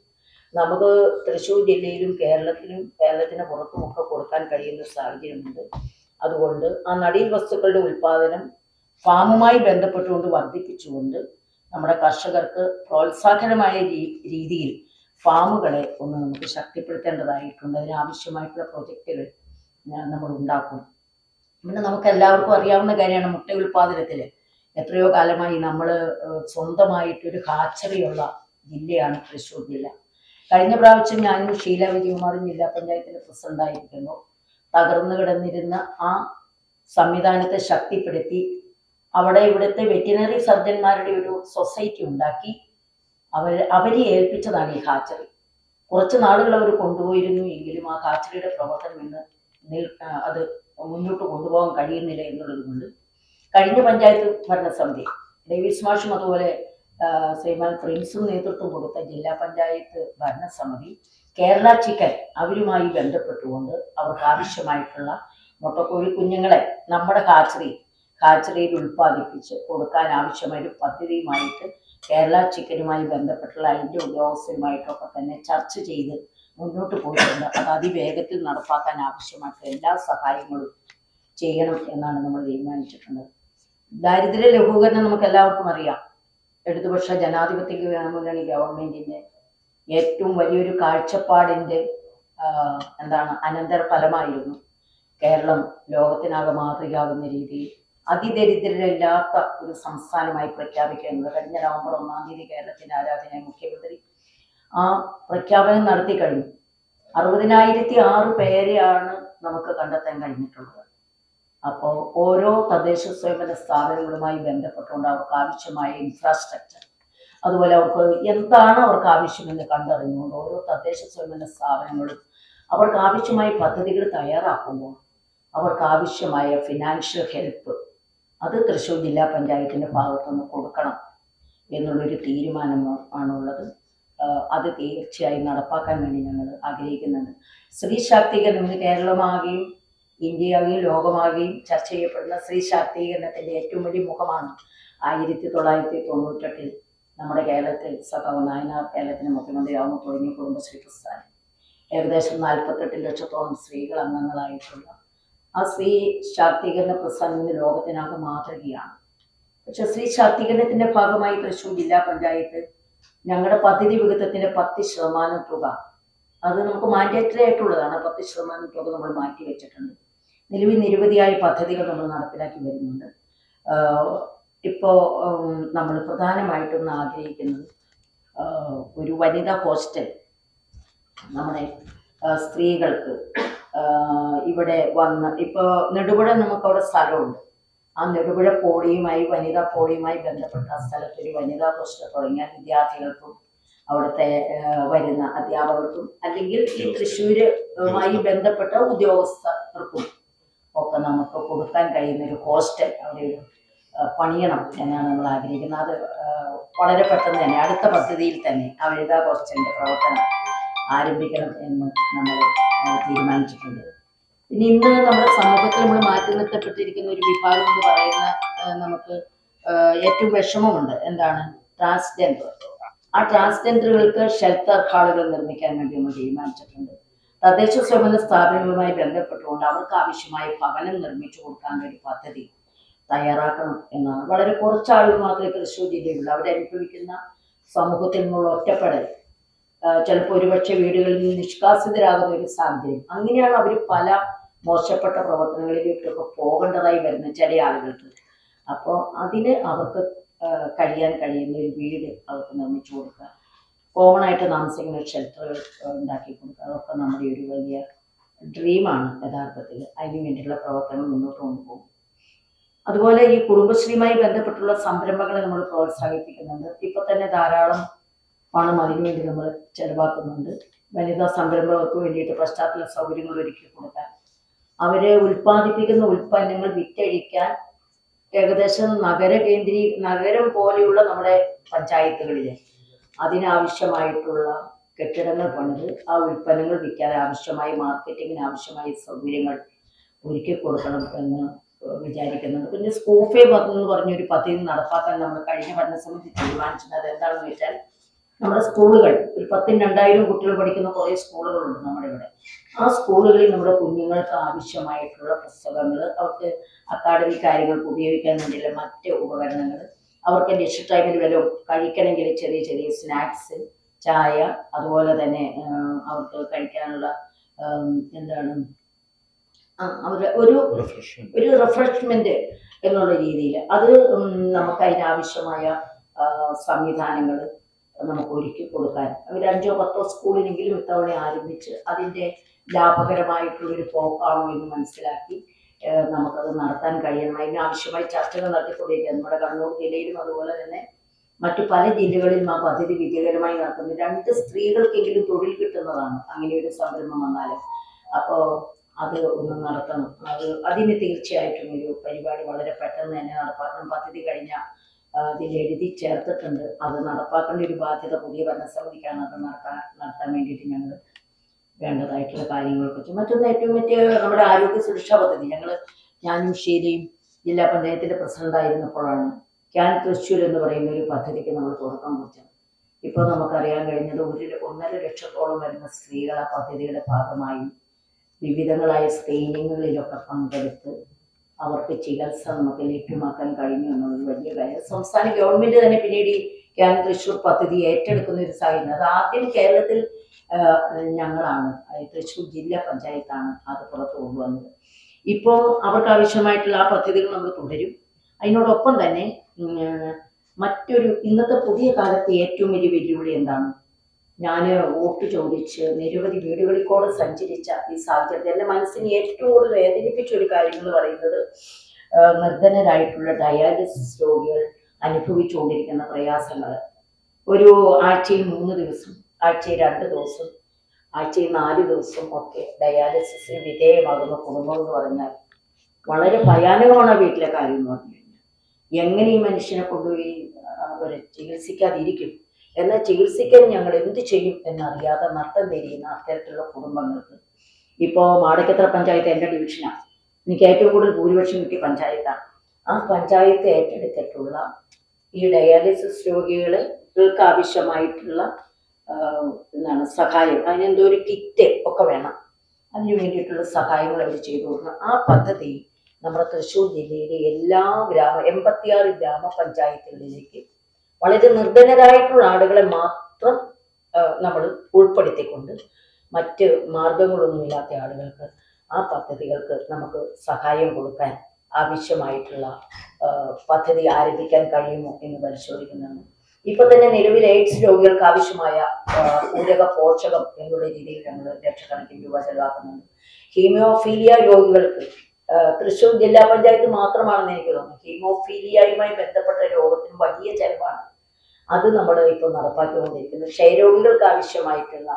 നമുക്ക് തൃശ്ശൂർ ജില്ലയിലും കേരളത്തിലും കേരളത്തിന് പുറത്തുമൊക്കെ കൊടുക്കാൻ കഴിയുന്ന സാഹചര്യമുണ്ട്. അതുകൊണ്ട് ആ നടീൽ വസ്തുക്കളുടെ ഉൽപ്പാദനം ഫാമുമായി ബന്ധപ്പെട്ടുകൊണ്ട് വർദ്ധിപ്പിച്ചുകൊണ്ട് നമ്മുടെ കർഷകർക്ക് പ്രോത്സാഹനമായ രീതിയിൽ ഫാമുകളെ ഒന്ന് നമുക്ക് ശക്തിപ്പെടുത്തേണ്ടതായിട്ടുണ്ട് അതിനാവശ്യമായിട്ടുള്ള പ്രൊജക്റ്റുകൾ നമ്മൾ ഉണ്ടാക്കും. പിന്നെ നമുക്ക് എല്ലാവർക്കും അറിയാവുന്ന കാര്യമാണ് മുട്ട ഉൽപ്പാദനത്തിൽ എത്രയോ കാലമായി നമ്മൾ സ്വന്തമായിട്ടൊരു ഹാച്ചറിയുള്ള ജില്ലയാണ് തൃശ്ശൂർ ജില്ല. കഴിഞ്ഞ പ്രാവശ്യം ഞാനും ഷീല വിജയകുമാറും ജില്ലാ പഞ്ചായത്തിന്റെ പ്രസിഡന്റായിരിക്കുന്നു തകർന്നു കിടന്നിരുന്ന ആ സംവിധാനത്തെ ശക്തിപ്പെടുത്തി അവിടെ ഇവിടുത്തെ വെറ്റിനറി സർജന്മാരുടെ ഒരു സൊസൈറ്റി ഉണ്ടാക്കി അവർ അവരെ ഏൽപ്പിച്ചതാണ് ഈ ഹാച്ചറി. കുറച്ച് നാളുകൾ അവർ കൊണ്ടുപോയിരുന്നു എങ്കിലും ആ ഹാച്ചറിയുടെ പ്രവർത്തനം ഇന്ന് അത് മുന്നോട്ട് കൊണ്ടുപോകാൻ കഴിയുന്നില്ല എന്നുള്ളത് കൊണ്ട് കഴിഞ്ഞ പഞ്ചായത്ത് ഭരണസമിതി ഡേവിസ് മാഷും അതുപോലെ ശ്രീമാൻ പ്രിൻസും നേതൃത്വം കൊടുത്ത ജില്ലാ പഞ്ചായത്ത് ഭരണസമിതി കേരള ചിക്കൻ അവരുമായി ബന്ധപ്പെട്ടുകൊണ്ട് അവർക്ക് ആവശ്യമായിട്ടുള്ള മുട്ടക്കോഴി കുഞ്ഞുങ്ങളെ നമ്മുടെ ഹാച്ചറി ഹാച്ചറിയിൽ ഉൽപ്പാദിപ്പിച്ച് കൊടുക്കാൻ ആവശ്യമായ ഒരു പദ്ധതിയുമായിട്ട് കേരള ചിക്കനുമായി ബന്ധപ്പെട്ടുള്ള അതിന്റെ ഉദ്യോഗസ്ഥരുമായിട്ടൊക്കെ തന്നെ ചർച്ച ചെയ്ത് മുന്നോട്ട് പോയിട്ടുണ്ട്. അത് അതിവേഗത്തിൽ നടപ്പാക്കാൻ ആവശ്യമായിട്ടുള്ള എല്ലാ സഹായങ്ങളും ചെയ്യണം എന്നാണ് നമ്മൾ തീരുമാനിച്ചിട്ടുള്ളത്. ദാരിദ്ര്യ ലഘൂകരണം നമുക്ക് എല്ലാവർക്കും അറിയാം. ഇടതുപക്ഷ ജനാധിപത്യ മുന്നണി ഗവൺമെന്റിന്റെ ഏറ്റവും വലിയൊരു കാഴ്ചപ്പാടിന്റെ എന്താണ് അനന്തരഫലമായിരുന്നു കേരളം ലോകത്തിനാകെ മാതൃകയാകുന്ന രീതിയിൽ. അതിദരിദ്രരില്ലാത്ത ഒരു സംസ്ഥാനമായി പ്രഖ്യാപിക്കുക എന്നത് കഴിഞ്ഞ നവംബർ ഒന്നാം തീയതി കേരളത്തിന്റെ ആരാധന മുഖ്യമന്ത്രി ആ പ്രഖ്യാപനം നടത്തി കഴിഞ്ഞു. അറുപതിനായിരത്തി ആറ് പേരെയാണ് നമുക്ക് കണ്ടെത്താൻ കഴിഞ്ഞിട്ടുള്ളത്. അപ്പോൾ ഓരോ തദ്ദേശ സ്വയംഭരണ സ്ഥാപനങ്ങളുമായി ബന്ധപ്പെട്ടുകൊണ്ട് അവർക്ക് ആവശ്യമായ ഇൻഫ്രാസ്ട്രക്ചർ അതുപോലെ അവർക്ക് എന്താണ് അവർക്ക് ആവശ്യമെന്ന് കണ്ടറിഞ്ഞുകൊണ്ട് ഓരോ തദ്ദേശ സ്വയംഭരണ സ്ഥാപനങ്ങളും അവർക്ക് ആവശ്യമായ പദ്ധതികൾ തയ്യാറാക്കുമ്പോൾ അവർക്ക് ആവശ്യമായ ഫിനാൻഷ്യൽ ഹെൽപ്പ് അത് തൃശ്ശൂർ ജില്ലാ പഞ്ചായത്തിന്റെ ഭാഗത്തുനിന്ന് കൊടുക്കണം എന്നുള്ളൊരു തീരുമാനം ആണുള്ളത്. അത് തീർച്ചയായും നടപ്പാക്കാൻ വേണ്ടി ഞങ്ങൾ ആഗ്രഹിക്കുന്നുണ്ട്. സ്ത്രീ ശാക്തീകരണം കേരളമാകെയും ഇന്ത്യയാകെയും ലോകമാകെയും ചർച്ച ചെയ്യപ്പെടുന്ന സ്ത്രീ ശാക്തീകരണത്തിന്റെ ഏറ്റവും വലിയ മുഖമാണ് ആയിരത്തി തൊള്ളായിരത്തി തൊണ്ണൂറ്റെട്ടിൽ നമ്മുടെ കേരളത്തിൽ സഖാവ് നായനാർ കേരളത്തിന് മുഖ്യമന്ത്രിയാവുമ്പോൾ തുടങ്ങിയ കുടുംബശ്രീ പ്രസ്ഥാനം. ഏകദേശം നാൽപ്പത്തെട്ട് ലക്ഷത്തോളം സ്ത്രീകൾ അംഗങ്ങളായിട്ടുള്ള ആ സ്ത്രീ ശാക്തീകരണ പ്രസ്ഥാനം ഇന്ന് ലോകത്തിനാകെ മാതൃകയാണ്. പക്ഷെ സ്ത്രീ ശാക്തീകരണത്തിന്റെ ഭാഗമായി തൃശ്ശൂർ ജില്ലാ പഞ്ചായത്ത് ഞങ്ങളുടെ പദ്ധതി വിഹിതത്തിന്റെ പത്ത് ശതമാനം തുക അത് നമുക്ക് മാൻഡേറ്ററി ആയിട്ടുള്ളതാണ്. പത്ത് ശതമാനം തുക നമ്മൾ മാറ്റി വെച്ചിട്ടുണ്ട് നിലവിൽ നിരവധിയായ പദ്ധതികൾ നമ്മൾ നടപ്പിലാക്കി വരുന്നുണ്ട്. ഇപ്പോൾ നമ്മൾ പ്രധാനമായിട്ടും ആഗ്രഹിക്കുന്നത് ഒരു വനിതാ ഹോസ്റ്റൽ നമ്മുടെ സ്ത്രീകൾക്ക് ഇവിടെ വന്ന് ഇപ്പോൾ നെടുപുഴ നമുക്ക് അവിടെ സ്ഥലമുണ്ട്. ആ നെടുപുഴ പോളിയുമായി വനിതാ പോളിയുമായി ബന്ധപ്പെട്ട ആ സ്ഥലത്ത് ഒരു വനിതാ ഹോസ്റ്റൽ തുടങ്ങിയാൽ വിദ്യാർത്ഥികൾക്കും അവിടുത്തെ വരുന്ന അധ്യാപകർക്കും അല്ലെങ്കിൽ ഈ തൃശ്ശൂരുമായി ബന്ധപ്പെട്ട ഉദ്യോഗസ്ഥർക്കും ഒക്കെ നമുക്ക് കൊടുക്കാൻ കഴിയുന്ന ഒരു ഹോസ്റ്റൽ അവിടെ ഒരു പണിയണം എന്നാണ് നമ്മൾ ആഗ്രഹിക്കുന്നത്. അത് വളരെ പെട്ടെന്ന് തന്നെ അടുത്ത പദ്ധതിയിൽ തന്നെ അവരിത ഹോസ്റ്റലിന്റെ പ്രവർത്തനം ആരംഭിക്കണം എന്ന് നമ്മൾ തീരുമാനിച്ചിട്ടുണ്ട്. പിന്നെ ഇന്ന് നമ്മുടെ സമൂഹത്തിൽ നമ്മൾ മാറ്റി നിർത്തപ്പെട്ടിരിക്കുന്ന ഒരു വിഭാഗം എന്ന് പറയുന്ന നമുക്ക് ഏറ്റവും വിഷമമുണ്ട്. എന്താണ്? ട്രാൻസ്ജെൻഡർ. ആ ട്രാൻസ്ജെൻഡറുകൾക്ക് ഷെൽട്ടർ ഹാളുകൾ നിർമ്മിക്കാൻ വേണ്ടി നമ്മൾ തീരുമാനിച്ചിട്ടുണ്ട്. തദ്ദേശ സ്വയംഭരണ സ്ഥാപനങ്ങളുമായി ബന്ധപ്പെട്ടുകൊണ്ട് അവർക്ക് ആവശ്യമായ ഭവനം നിർമ്മിച്ചു കൊടുക്കാൻ ഒരു പദ്ധതി തയ്യാറാക്കണം എന്നാണ്. വളരെ കുറച്ച് ആളുകൾ മാത്രമേ തൃശ്ശൂർ ജില്ലയിലുള്ളൂ. അവിടെ അനുഭവിക്കുന്ന സമൂഹത്തിൽ നിന്നുള്ള ഒറ്റപ്പെടൽ ചിലപ്പോൾ ഒരുപക്ഷെ വീടുകളിൽ നിന്ന് നിഷ്കാസിതരാകുന്ന ഒരു സാഹചര്യം. അങ്ങനെയാണ് അവർ പല മോശപ്പെട്ട പ്രവർത്തനങ്ങളിലേക്കൊക്കെ പോകേണ്ടതായി വരുന്ന ചില ആളുകൾക്ക്. അപ്പോൾ അതിന് അവർക്ക് കഴിയാൻ കഴിയുന്ന ഒരു വീട് അവർക്ക് നിർമ്മിച്ചു കൊടുക്കുക. കോമൺ ആയിട്ട് താമസിക്കുന്ന ഷെൽട്ടറുകൾ ഉണ്ടാക്കി കൊടുക്കുക. അതൊക്കെ നമ്മുടെ ഒരു വലിയ ഡ്രീമാണ് യഥാർത്ഥത്തിൽ. അതിന് വേണ്ടിയുള്ള പ്രവർത്തനം മുന്നോട്ട് കൊണ്ടുപോകും. അതുപോലെ ഈ കുടുംബശ്രീയുമായി ബന്ധപ്പെട്ടുള്ള സംരംഭങ്ങളെ നമ്മൾ പ്രോത്സാഹിപ്പിക്കുന്നുണ്ട്. ഇപ്പൊ തന്നെ ധാരാളം പണം അതിനുവേണ്ടി നമ്മൾ ചെലവാക്കുന്നുണ്ട്. വനിതാ സംരംഭങ്ങൾക്ക് വേണ്ടിയിട്ട് പശ്ചാത്തല സൗകര്യങ്ങൾ ഒരുക്കി കൊടുക്കാൻ. അവരെ ഉൽപ്പാദിപ്പിക്കുന്ന ഉൽപ്പന്നങ്ങൾ വിറ്റഴിക്കാൻ ഏകദേശം നഗര കേന്ദ്രീ നഗരം പോലെയുള്ള നമ്മുടെ പഞ്ചായത്തുകളിൽ അതിനാവശ്യമായിട്ടുള്ള കെട്ടിടങ്ങൾ പണിത് ആ ഉൽപ്പന്നങ്ങൾ വിൽക്കാൻ ആവശ്യമായ മാർക്കറ്റിങ്ങിന് ആവശ്യമായ സൗകര്യങ്ങൾ ഒരുക്കി കൊടുക്കണം എന്ന് വിചാരിക്കുന്നുണ്ട് പിന്നെ സ്കൂഫേ എന്ന് പറഞ്ഞൊരു പദ്ധതി നടപ്പാക്കാൻ നമ്മൾ കഴിഞ്ഞ ഭരണസമിതി തീരുമാനിച്ചത് തീരുമാനിച്ചിട്ടുണ്ട്. അതെന്താണെന്ന് വെച്ചാൽ നമ്മുടെ സ്കൂളുകൾ ഒരു പത്തിന് രണ്ടായിരം കുട്ടികൾ പഠിക്കുന്ന കുറേ സ്കൂളുകളുണ്ട് നമ്മുടെ ഇവിടെ ആ സ്കൂളുകളിൽ നമ്മുടെ കുഞ്ഞുങ്ങൾക്ക് ആവശ്യമായിട്ടുള്ള പുസ്തകങ്ങൾ അവർക്ക് അക്കാഡമിക് കാര്യങ്ങൾക്ക് ഉപയോഗിക്കാൻ വേണ്ടിയുള്ള മറ്റ് ഉപകരണങ്ങൾ അവർക്ക് ലക്ഷ്യ ടൈമിൽ വല്ലതും കഴിക്കണമെങ്കിൽ ചെറിയ ചെറിയ സ്നാക്സ് ചായ അതുപോലെ തന്നെ അവർക്ക് കഴിക്കാനുള്ള എന്താണ് അവരുടെ ഒരു ഒരു റിഫ്രഷ്മെന്റ് എന്നുള്ള രീതിയിൽ. അത് നമുക്ക് അതിനാവശ്യമായ സംവിധാനങ്ങൾ നമുക്ക് ഒരുക്കി കൊടുക്കാൻ. ഒരു അഞ്ചോ പത്തോ സ്കൂളിനെങ്കിലും ഇത്തവണ ആരംഭിച്ച് അതിന്റെ ലാഭകരമായിട്ടുള്ളൊരു പോക്കാണോ എന്ന് മനസ്സിലാക്കി നമുക്കത് നടത്താൻ കഴിയണം. അതിനാവശ്യമായി ചർച്ചകൾ നടത്തിക്കൊണ്ടിരിക്കുക നമ്മുടെ കണ്ണൂർ ജില്ലയിലും അതുപോലെ തന്നെ മറ്റു പല ജില്ലകളിലും ആ പദ്ധതി വിജയകരമായി നടത്തുന്നു രണ്ട് സ്ത്രീകൾക്കെങ്കിലും തൊഴിൽ കിട്ടുന്നതാണ് അങ്ങനെ ഒരു സംരംഭം വന്നാൽ അപ്പോൾ അത് ഒന്ന് നടത്തണം. അത് അതിന് തീർച്ചയായിട്ടും ഒരു പരിപാടി വളരെ പെട്ടെന്ന് തന്നെ നടപ്പാക്കണം. പദ്ധതി കഴിഞ്ഞ അതിൽ എഴുതി ചേർത്തിട്ടുണ്ട്. അത് നടപ്പാക്കേണ്ട ഒരു ബാധ്യത പുതിയ ഭരണസമിതിക്കാണ് അത് നടത്താൻ നടത്താൻ വേണ്ടിയിട്ട് ഞങ്ങൾ വേണ്ടതായിട്ടുള്ള കാര്യങ്ങളെക്കുറിച്ച് മറ്റൊന്ന് ഏറ്റവും വലിയ നമ്മുടെ ആരോഗ്യ സുരക്ഷാ പദ്ധതി. ഞങ്ങൾ ഞാനും ഷീലയും ജില്ലാ പഞ്ചായത്തിന്റെ പ്രസിഡന്റായിരുന്നപ്പോഴാണ് ക്യാൻ തൃശ്ശൂർ എന്ന് പറയുന്ന ഒരു പദ്ധതിക്ക് നമ്മൾ തുടക്കം കുറിച്ചത്. ഇപ്പോൾ നമുക്കറിയാൻ കഴിഞ്ഞത് ഒരു ഒന്നര ലക്ഷത്തോളം വരുന്ന സ്ത്രീകൾ ആ പദ്ധതിയുടെ ഭാഗമായി വിവിധങ്ങളായ സ്ക്രീനിങ്ങുകളിലൊക്കെ പങ്കെടുത്ത് അവർക്ക് ചികിത്സ നമുക്ക് ലഭ്യമാക്കാൻ കഴിഞ്ഞു എന്നുള്ളത് വലിയ കാര്യം. സംസ്ഥാന ഗവൺമെന്റ് തന്നെ പിന്നീട് ഈ ക്യാൻ തൃശ്ശൂർ പദ്ധതി ഏറ്റെടുക്കുന്ന ഒരു സാഹചര്യം. അത് ആദ്യം കേരളത്തിൽ ഞങ്ങളാണ്. തൃശ്ശൂർ ജില്ലാ പഞ്ചായത്താണ് അത് പുറത്തു കൊണ്ടുവന്നത്. ഇപ്പോൾ അവർക്ക് ആവശ്യമായിട്ടുള്ള ആ പദ്ധതികൾ നമ്മൾ തുടരും. അതിനോടൊപ്പം തന്നെ മറ്റൊരു ഇന്നത്തെ പുതിയ കാലത്ത് ഏറ്റവും വലിയ വെല്ലുവിളി എന്താണ്? ഞാൻ വോട്ട് ചോദിച്ച് നിരവധി വീടുകളിൽ കൂടെ സഞ്ചരിച്ച ഈ സാഹചര്യത്തിൽ എന്റെ മനസ്സിന് ഏറ്റവും കൂടുതൽ വേദനിപ്പിച്ച ഒരു കാര്യം എന്ന് പറയുന്നത് നിർധനരായിട്ടുള്ള ഡയാലിസിസ് രോഗികൾ അനുഭവിച്ചുകൊണ്ടിരിക്കുന്ന പ്രയാസങ്ങൾ. ഒരു ആഴ്ചയിൽ മൂന്ന് ദിവസം. ആഴ്ചയിൽ രണ്ട് ദിവസം ആഴ്ചയിൽ നാല് ദിവസം ഒക്കെ ഡയാലിസിസിന് വിധേയമാകുന്ന കുടുംബം എന്ന് പറഞ്ഞാൽ വളരെ ഭയാനകമാണ് വീട്ടിലെ കാര്യം എന്ന് പറഞ്ഞു കഴിഞ്ഞാൽ. എങ്ങനെ ഈ മനുഷ്യനെ കൊണ്ടുപോയി അവരെ ചികിത്സിക്കാതിരിക്കും? എന്നാൽ ചികിത്സിക്കാൻ ഞങ്ങൾ എന്ത് ചെയ്യും എന്നറിയാതെ നട്ടം തിരിയുന്ന അത്തരത്തിലുള്ള കുടുംബങ്ങൾക്ക് ഇപ്പോൾ മാടക്കത്ര പഞ്ചായത്ത് എന്റെ ഡിവിഷനാണ് എനിക്ക് ഏറ്റവും കൂടുതൽ ഭൂരിപക്ഷം കിട്ടിയ പഞ്ചായത്താണ്. ആ പഞ്ചായത്ത് ഏറ്റെടുത്തിട്ടുള്ള ഈ ഡയാലിസിസ് രോഗികൾക്ക് ആവശ്യമായിട്ടുള്ള എന്താണ് സഹായം അതിനെന്തോ ഒരു കിറ്റ് ഒക്കെ വേണം. അതിന് വേണ്ടിയിട്ടുള്ള സഹായങ്ങൾ അവർ ചെയ്തു കൊടുക്കണം. ആ പദ്ധതി നമ്മുടെ തൃശ്ശൂർ ജില്ലയിലെ എല്ലാ ഗ്രാമ എൺപത്തിയാറ് ഗ്രാമപഞ്ചായത്തുകളിലേക്ക് വളരെ നിർധനരായിട്ടുള്ള ആളുകളെ മാത്രം നമ്മൾ ഉൾപ്പെടുത്തിക്കൊണ്ട് മറ്റ് മാർഗങ്ങളൊന്നുമില്ലാത്ത ആളുകൾക്ക് ആ പദ്ധതികൾക്ക് നമുക്ക് സഹായം കൊടുക്കാൻ ആവശ്യമായിട്ടുള്ള പദ്ധതി ആരംഭിക്കാൻ കഴിയുമോ എന്ന് പരിശോധിക്കുന്നുണ്ട് ഇപ്പൊ തന്നെ നിലവിൽ എയ്ഡ്സ് രോഗികൾക്ക് ആവശ്യമായ പൂരക പോഷകം എന്നുള്ള രീതിയിൽ ഞങ്ങൾ ലക്ഷക്കണക്കിന് രൂപ ചെലവാക്കുന്നുണ്ട്. ഹീമിയോഫീലിയ രോഗികൾക്ക് തൃശൂർ ജില്ലാ പഞ്ചായത്ത് മാത്രമാണെന്ന് എനിക്ക് തോന്നുന്നു. ഹീമോഫീലിയയുമായി ബന്ധപ്പെട്ട രോഗത്തിന് വലിയ ചെലവാണ്. അത് നമ്മൾ ഇപ്പോൾ നടപ്പാക്കിക്കൊണ്ടിരിക്കുന്നത് ക്ഷയരോഗികൾക്ക് ആവശ്യമായിട്ടുള്ള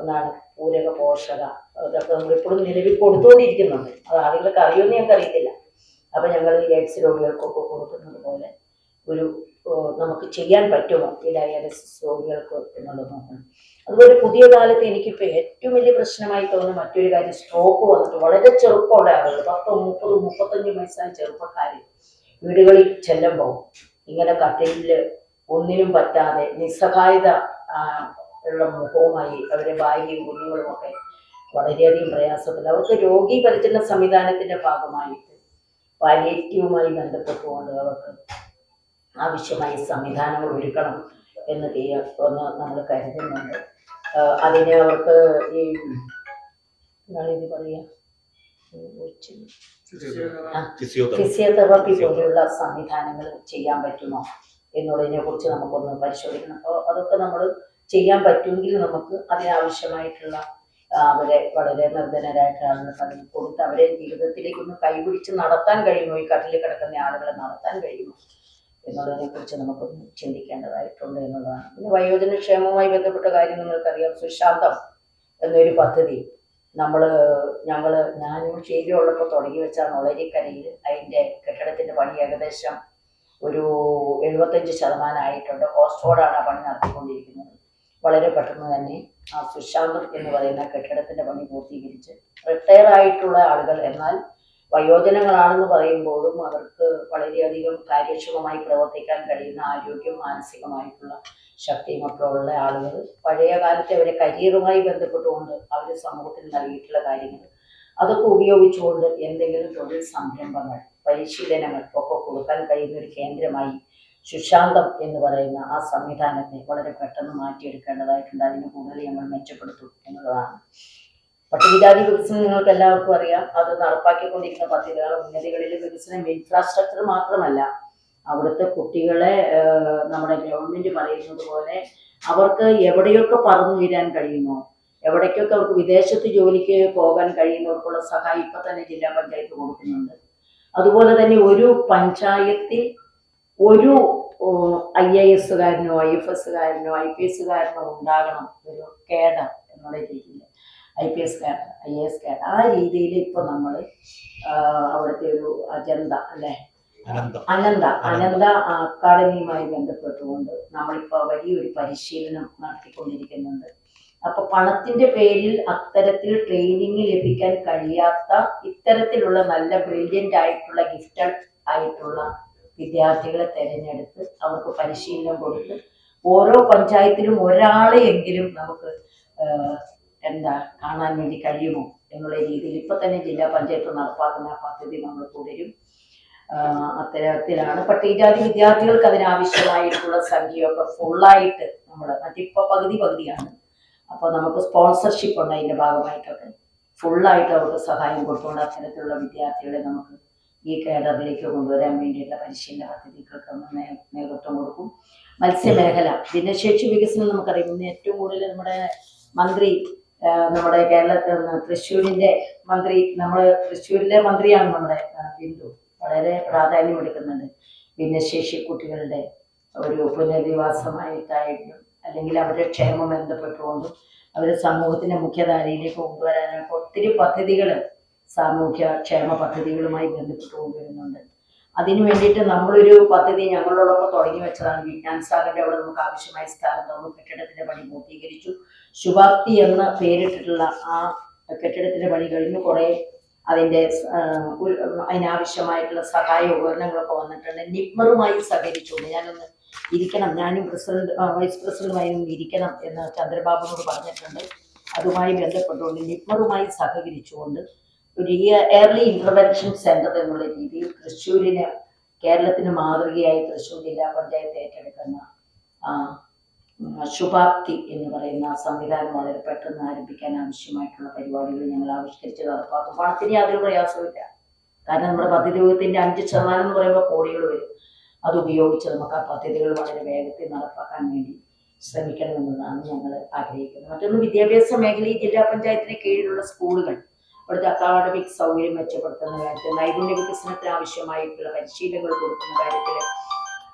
എന്താണ് പൂരക പോഷക അതൊക്കെ നമ്മൾ ഇപ്പോഴും നിലവിൽ കൊടുത്തുകൊണ്ടിരിക്കുന്നുണ്ട്. അത് ആളുകൾക്ക് അറിയുമെന്ന് ഞങ്ങൾക്ക് അറിയത്തില്ല അപ്പം ഞങ്ങൾ ഈ എയ്ഡ്സ് രോഗികൾക്കൊക്കെ കൊടുക്കുന്നത് പോലെ ഒരു നമുക്ക് ചെയ്യാൻ പറ്റുമോ ഈ ഡയാലിസിസ് രോഗികൾക്ക് എന്നുള്ളത് നോക്കണം അതുപോലെ പുതിയ കാലത്ത് എനിക്കിപ്പോൾ ഏറ്റവും വലിയ പ്രശ്നമായി തോന്നുന്ന മറ്റൊരു കാര്യം സ്ട്രോക്ക് വന്നിട്ട് വളരെ ചെറുപ്പമുള്ള ആളുകൾ പത്തോ മുപ്പതോ മുപ്പത്തഞ്ച് വയസ്സായ ചെറുപ്പക്കാർ വീടുകളിൽ ചെല്ലുമ്പോൾ ഇങ്ങനെ കട്ടിലിൽ ഒന്നിനും പറ്റാതെ നിസ്സഹായത ഉള്ള മുഖവുമായി അവരുടെ ഭാര്യയും കുഞ്ഞുങ്ങളുമൊക്കെ വളരെയധികം പ്രയാസത്തിൽ അവർക്ക് രോഗീ പരിചരണ സംവിധാനത്തിന്റെ ഭാഗമായിട്ട് പാലിയേറ്റീവുമായി ബന്ധപ്പെട്ടുകൊണ്ട് അവർക്ക് ആവശ്യമായ സംവിധാനങ്ങൾ ഒരുക്കണം എന്ന് തീയ ഒന്ന് നമ്മൾ കരുതുന്നുണ്ട്. അതിനെ അവർക്ക് ഈ ഇത് പറയുക ഫിസിയോതെറാപ്പി. പോലെയുള്ള സംവിധാനങ്ങൾ ചെയ്യാൻ പറ്റുമോ എന്നുള്ളതിനെ കുറിച്ച് നമുക്കൊന്ന് പരിശോധിക്കണം. അപ്പോൾ അതൊക്കെ നമ്മൾ ചെയ്യാൻ പറ്റുമെങ്കിൽ നമുക്ക് അതിനാവശ്യമായിട്ടുള്ള അവരെ വളരെ നിർധനരായിട്ടുള്ള ആളുകൾക്ക് അതിന് കൊടുത്ത് അവരെ ജീവിതത്തിലേക്ക് ഒന്ന് കൈപിടിച്ച് നടത്താൻ കഴിയുമോ? ഈ കട്ടിൽ കിടക്കുന്ന ആളുകളെ നടത്താൻ കഴിയുമോ? എന്നുള്ളതിനെ കുറിച്ച് നമുക്കൊന്ന് ചിന്തിക്കേണ്ടതായിട്ടുണ്ട് എന്നുള്ളതാണ്. പിന്നെ വയോജന ക്ഷേമവുമായി ബന്ധപ്പെട്ട കാര്യം നിങ്ങൾക്കറിയാം. സുശാന്തം എന്നൊരു പദ്ധതി നമ്മൾ ഞങ്ങൾ ഞാനും ഷീലുള്ളപ്പോൾ തുടങ്ങി വെച്ചാണ് ഒളരിക്കരയിൽ അതിന്റെ കെട്ടിടത്തിന്റെ പണി ഏകദേശം ഒരു എഴുപത്തഞ്ച് ശതമാനം ആയിട്ടുണ്ട്. ഓക്സ്ഫോർഡാണ് ആ പണി നടത്തിക്കൊണ്ടിരിക്കുന്നത്. വളരെ പെട്ടെന്ന് തന്നെ ആ സുശാന്തം എന്ന് പറയുന്ന കെട്ടിടത്തിന്റെ പണി പൂർത്തീകരിച്ച് റിട്ടയർ ആയിട്ടുള്ള ആളുകൾ എന്നാൽ വയോജനങ്ങളാണെന്ന് പറയുമ്പോഴും അവർക്ക് വളരെയധികം കാര്യക്ഷമമായി പ്രവർത്തിക്കാൻ കഴിയുന്ന ആരോഗ്യം മാനസികമായിട്ടുള്ള ശക്തിയും ഒക്കെ ഉള്ള ആളുകൾ. പഴയ കാലത്തെ അവരെ കരിയറുമായി ബന്ധപ്പെട്ടുകൊണ്ട് അവർ സമൂഹത്തിൽ നൽകിയിട്ടുള്ള കാര്യങ്ങൾ. അതൊക്കെ ഉപയോഗിച്ചുകൊണ്ട് എന്തെങ്കിലും തൊഴിൽ സംരംഭങ്ങൾ പരിശീലനങ്ങൾ ഒക്കെ കൊടുക്കാൻ കഴിയുന്ന ഒരു കേന്ദ്രമായി ശുശാന്തം എന്ന് പറയുന്ന ആ സംവിധാനത്തെ വളരെ പെട്ടെന്ന് മാറ്റിയെടുക്കേണ്ടതായിട്ടുണ്ട്. അതിനെ കൂടുതൽ നമ്മൾ മെച്ചപ്പെടുത്തും എന്നുള്ളതാണ്. പട്ടികജാതി വികസനം നിങ്ങൾക്ക് എല്ലാവർക്കും അറിയാം. അത് നടപ്പാക്കിക്കൊണ്ടിരിക്കുന്ന പദ്ധതികൾ ഉന്നതികളിലെ വികസനം ഇൻഫ്രാസ്ട്രക്ചർ മാത്രമല്ല അവിടുത്തെ കുട്ടികളെ നമ്മുടെ ഗവൺമെന്റ് പറയുന്നത് പോലെ അവർക്ക് എവിടെയൊക്കെ പറന്നു വീരാൻ കഴിയുമോ എവിടേക്കൊക്കെ അവർക്ക് വിദേശത്ത് ജോലിക്ക് പോകാൻ കഴിയുന്നവർക്കുള്ള സഹായം ഇപ്പൊ തന്നെ ജില്ലാ പഞ്ചായത്ത് കൊടുക്കുന്നുണ്ട്. അതുപോലെ തന്നെ ഒരു പഞ്ചായത്തിൽ ഒരു ഐ എ എസുകാരനോ ഐ എഫ് എസുകാരനോ ഐ പി എസുകാരനോ ഉണ്ടാകണം. ഒരു കേഡർ എന്നുള്ള രീതിയിൽ. ഐ പി എസ് കാരൻ ഐ എ എസ് കാരൻ ആ രീതിയിൽ ഇപ്പൊ നമ്മൾ അവിടുത്തെ ഒരു അജന്ത അല്ലെ? അനന്ത. അനന്ത. അക്കാദമിയുമായി ബന്ധപ്പെട്ടുകൊണ്ട് നമ്മളിപ്പോൾ വലിയൊരു പരിശീലനം നടത്തിക്കൊണ്ടിരിക്കുന്നുണ്ട്. അപ്പൊ പണത്തിന്റെ പേരിൽ അത്തരത്തിൽ ട്രെയിനിങ് ലഭിക്കാൻ കഴിയാത്ത ഇത്തരത്തിലുള്ള നല്ല ബ്രില്യന്റ് ആയിട്ടുള്ള ഗിഫ്റ്റഡ് ആയിട്ടുള്ള വിദ്യാർത്ഥികളെ തിരഞ്ഞെടുത്ത് അവർക്ക് പരിശീലനം കൊടുത്ത് ഓരോ പഞ്ചായത്തിലും ഒരാളെയെങ്കിലും നമുക്ക് എന്താ കാണാൻ വേണ്ടി കഴിയുമോ എന്നുള്ള രീതിയിൽ ഇപ്പൊ തന്നെ ജില്ലാ പഞ്ചായത്ത് നടപ്പാക്കുന്ന ആ പദ്ധതി നമ്മൾ തുടരും. അത്തരത്തിലാണ്. പട്ടികജാതി വിദ്യാർത്ഥികൾക്ക് അതിനാവശ്യമായിട്ടുള്ള സംഖ്യയൊക്കെ ഫുള്ളായിട്ട് നമ്മൾ മറ്റിപ്പൊ പകുതി പകുതിയാണ്. അപ്പോൾ നമുക്ക് സ്പോൺസർഷിപ്പ് ഉണ്ട് അതിന്റെ ഭാഗമായിട്ടൊക്കെ. ഫുള്ളായിട്ട് അവർക്ക് സഹായം കൊടുത്തുകൊണ്ട് അത്തരത്തിലുള്ള വിദ്യാർത്ഥികളെ നമുക്ക് ഈ കേഡറിലേക്ക് കൊണ്ടുവരാൻ വേണ്ടിയിട്ടുള്ള പരിശീലന പദ്ധതികൾക്ക് നമ്മൾ നേതൃത്വം കൊടുക്കും. മത്സ്യമേഖല ഭിന്നശേഷി വികസനം നമുക്കറിയാം. ഇന്ന് ഏറ്റവും കൂടുതൽ നമ്മുടെ മന്ത്രി നമ്മുടെ കേരളത്തിൽ നിന്ന് തൃശ്ശൂരിന്റെ മന്ത്രി നമ്മൾ തൃശ്ശൂരിലെ മന്ത്രിയാണ് നമ്മുടെ ബിന്ദു. വളരെ പ്രാധാന്യം എടുക്കുന്നുണ്ട് ഭിന്നശേഷി കുട്ടികളുടെ ഒരു പുനരധിവാസമായിട്ടായിട്ടും അല്ലെങ്കിൽ അവരുടെ ക്ഷേമം ബന്ധപ്പെട്ടുകൊണ്ടും അവരെ സമൂഹത്തിന്റെ മുഖ്യധാരയിലേക്ക് കൊണ്ടുവരാനൊക്കെ ഒത്തിരി പദ്ധതികൾ സാമൂഹ്യ ക്ഷേമ പദ്ധതികളുമായി ബന്ധപ്പെട്ട് കൊണ്ടുവരുന്നുണ്ട്. അതിനു വേണ്ടിയിട്ട് നമ്മളൊരു പദ്ധതി ഞങ്ങളോടൊപ്പം തുടങ്ങി വെച്ചതാണ്. വിജ്ഞാൻ സാഗറിന്റെ അവിടെ നമുക്ക് ആവശ്യമായ സ്ഥലം തന്നു. കെട്ടിടത്തിന്റെ പണി പൂർത്തീകരിച്ചു. ശുഭാപ്തി എന്ന പേരിട്ടിട്ടുള്ള ആ കെട്ടിടത്തിന്റെ പണി കഴിഞ്ഞു കുറേ അതിന്റെ അതിനാവശ്യമായിട്ടുള്ള സഹായ ഉപകരണങ്ങളൊക്കെ വന്നിട്ടുണ്ട്. നിപ്മറുമായി സഹകരിച്ചുകൊണ്ട് ഞാനൊന്ന് ഇരിക്കണം. ഞാനും പ്രസിഡന്റ് വൈസ് പ്രസിഡന്റുമായി ഇരിക്കണം എന്ന് ചന്ദ്രബാബുനോട് പറഞ്ഞിട്ടുണ്ട്. അതുമായി ബന്ധപ്പെട്ടുകൊണ്ട് നിപ്മറുമായി സഹകരിച്ചുകൊണ്ട് ഒരു ഏർലി ഇന്റർവെൻഷൻ സെന്റർ എന്നുള്ള രീതിയിൽ തൃശ്ശൂരിന് കേരളത്തിന് മാതൃകയായി തൃശ്ശൂർ ജില്ലാ പഞ്ചായത്ത് ഏറ്റെടുക്കുന്ന ശുഭാപ്തി എന്ന് പറയുന്ന സംവിധാനം വളരെ പെട്ടെന്ന് ആരംഭിക്കാൻ ആവശ്യമായിട്ടുള്ള പരിപാടികൾ ഞങ്ങൾ ആവിഷ്കരിച്ച് നടപ്പാക്കും. പണത്തിന് യാതൊരു പ്രയാസമില്ല കാരണം നമ്മുടെ പദ്ധതി യോഗത്തിന്റെ അഞ്ച് ശതമാനം എന്ന് പറയുമ്പോൾ കോടികൾ വരും. അത് ഉപയോഗിച്ച് നമുക്ക് ആ പദ്ധതികൾ വളരെ വേഗത്തിൽ നടപ്പാക്കാൻ വേണ്ടി ശ്രമിക്കണമെന്നതാണ് ഞങ്ങൾ ആഗ്രഹിക്കുന്നത്. മറ്റൊന്ന് വിദ്യാഭ്യാസ മേഖലയിൽ ജില്ലാ പഞ്ചായത്തിന് കീഴിലുള്ള സ്കൂളുകൾ. അവിടുത്തെ അക്കാഡമിക് സൗകര്യം മെച്ചപ്പെടുത്തുന്ന കാര്യത്തിൽ നൈപുണ്യ വികസനത്തിന് ആവശ്യമായിട്ടുള്ള പരിശീലനങ്ങൾ കൊടുക്കുന്ന കാര്യത്തിൽ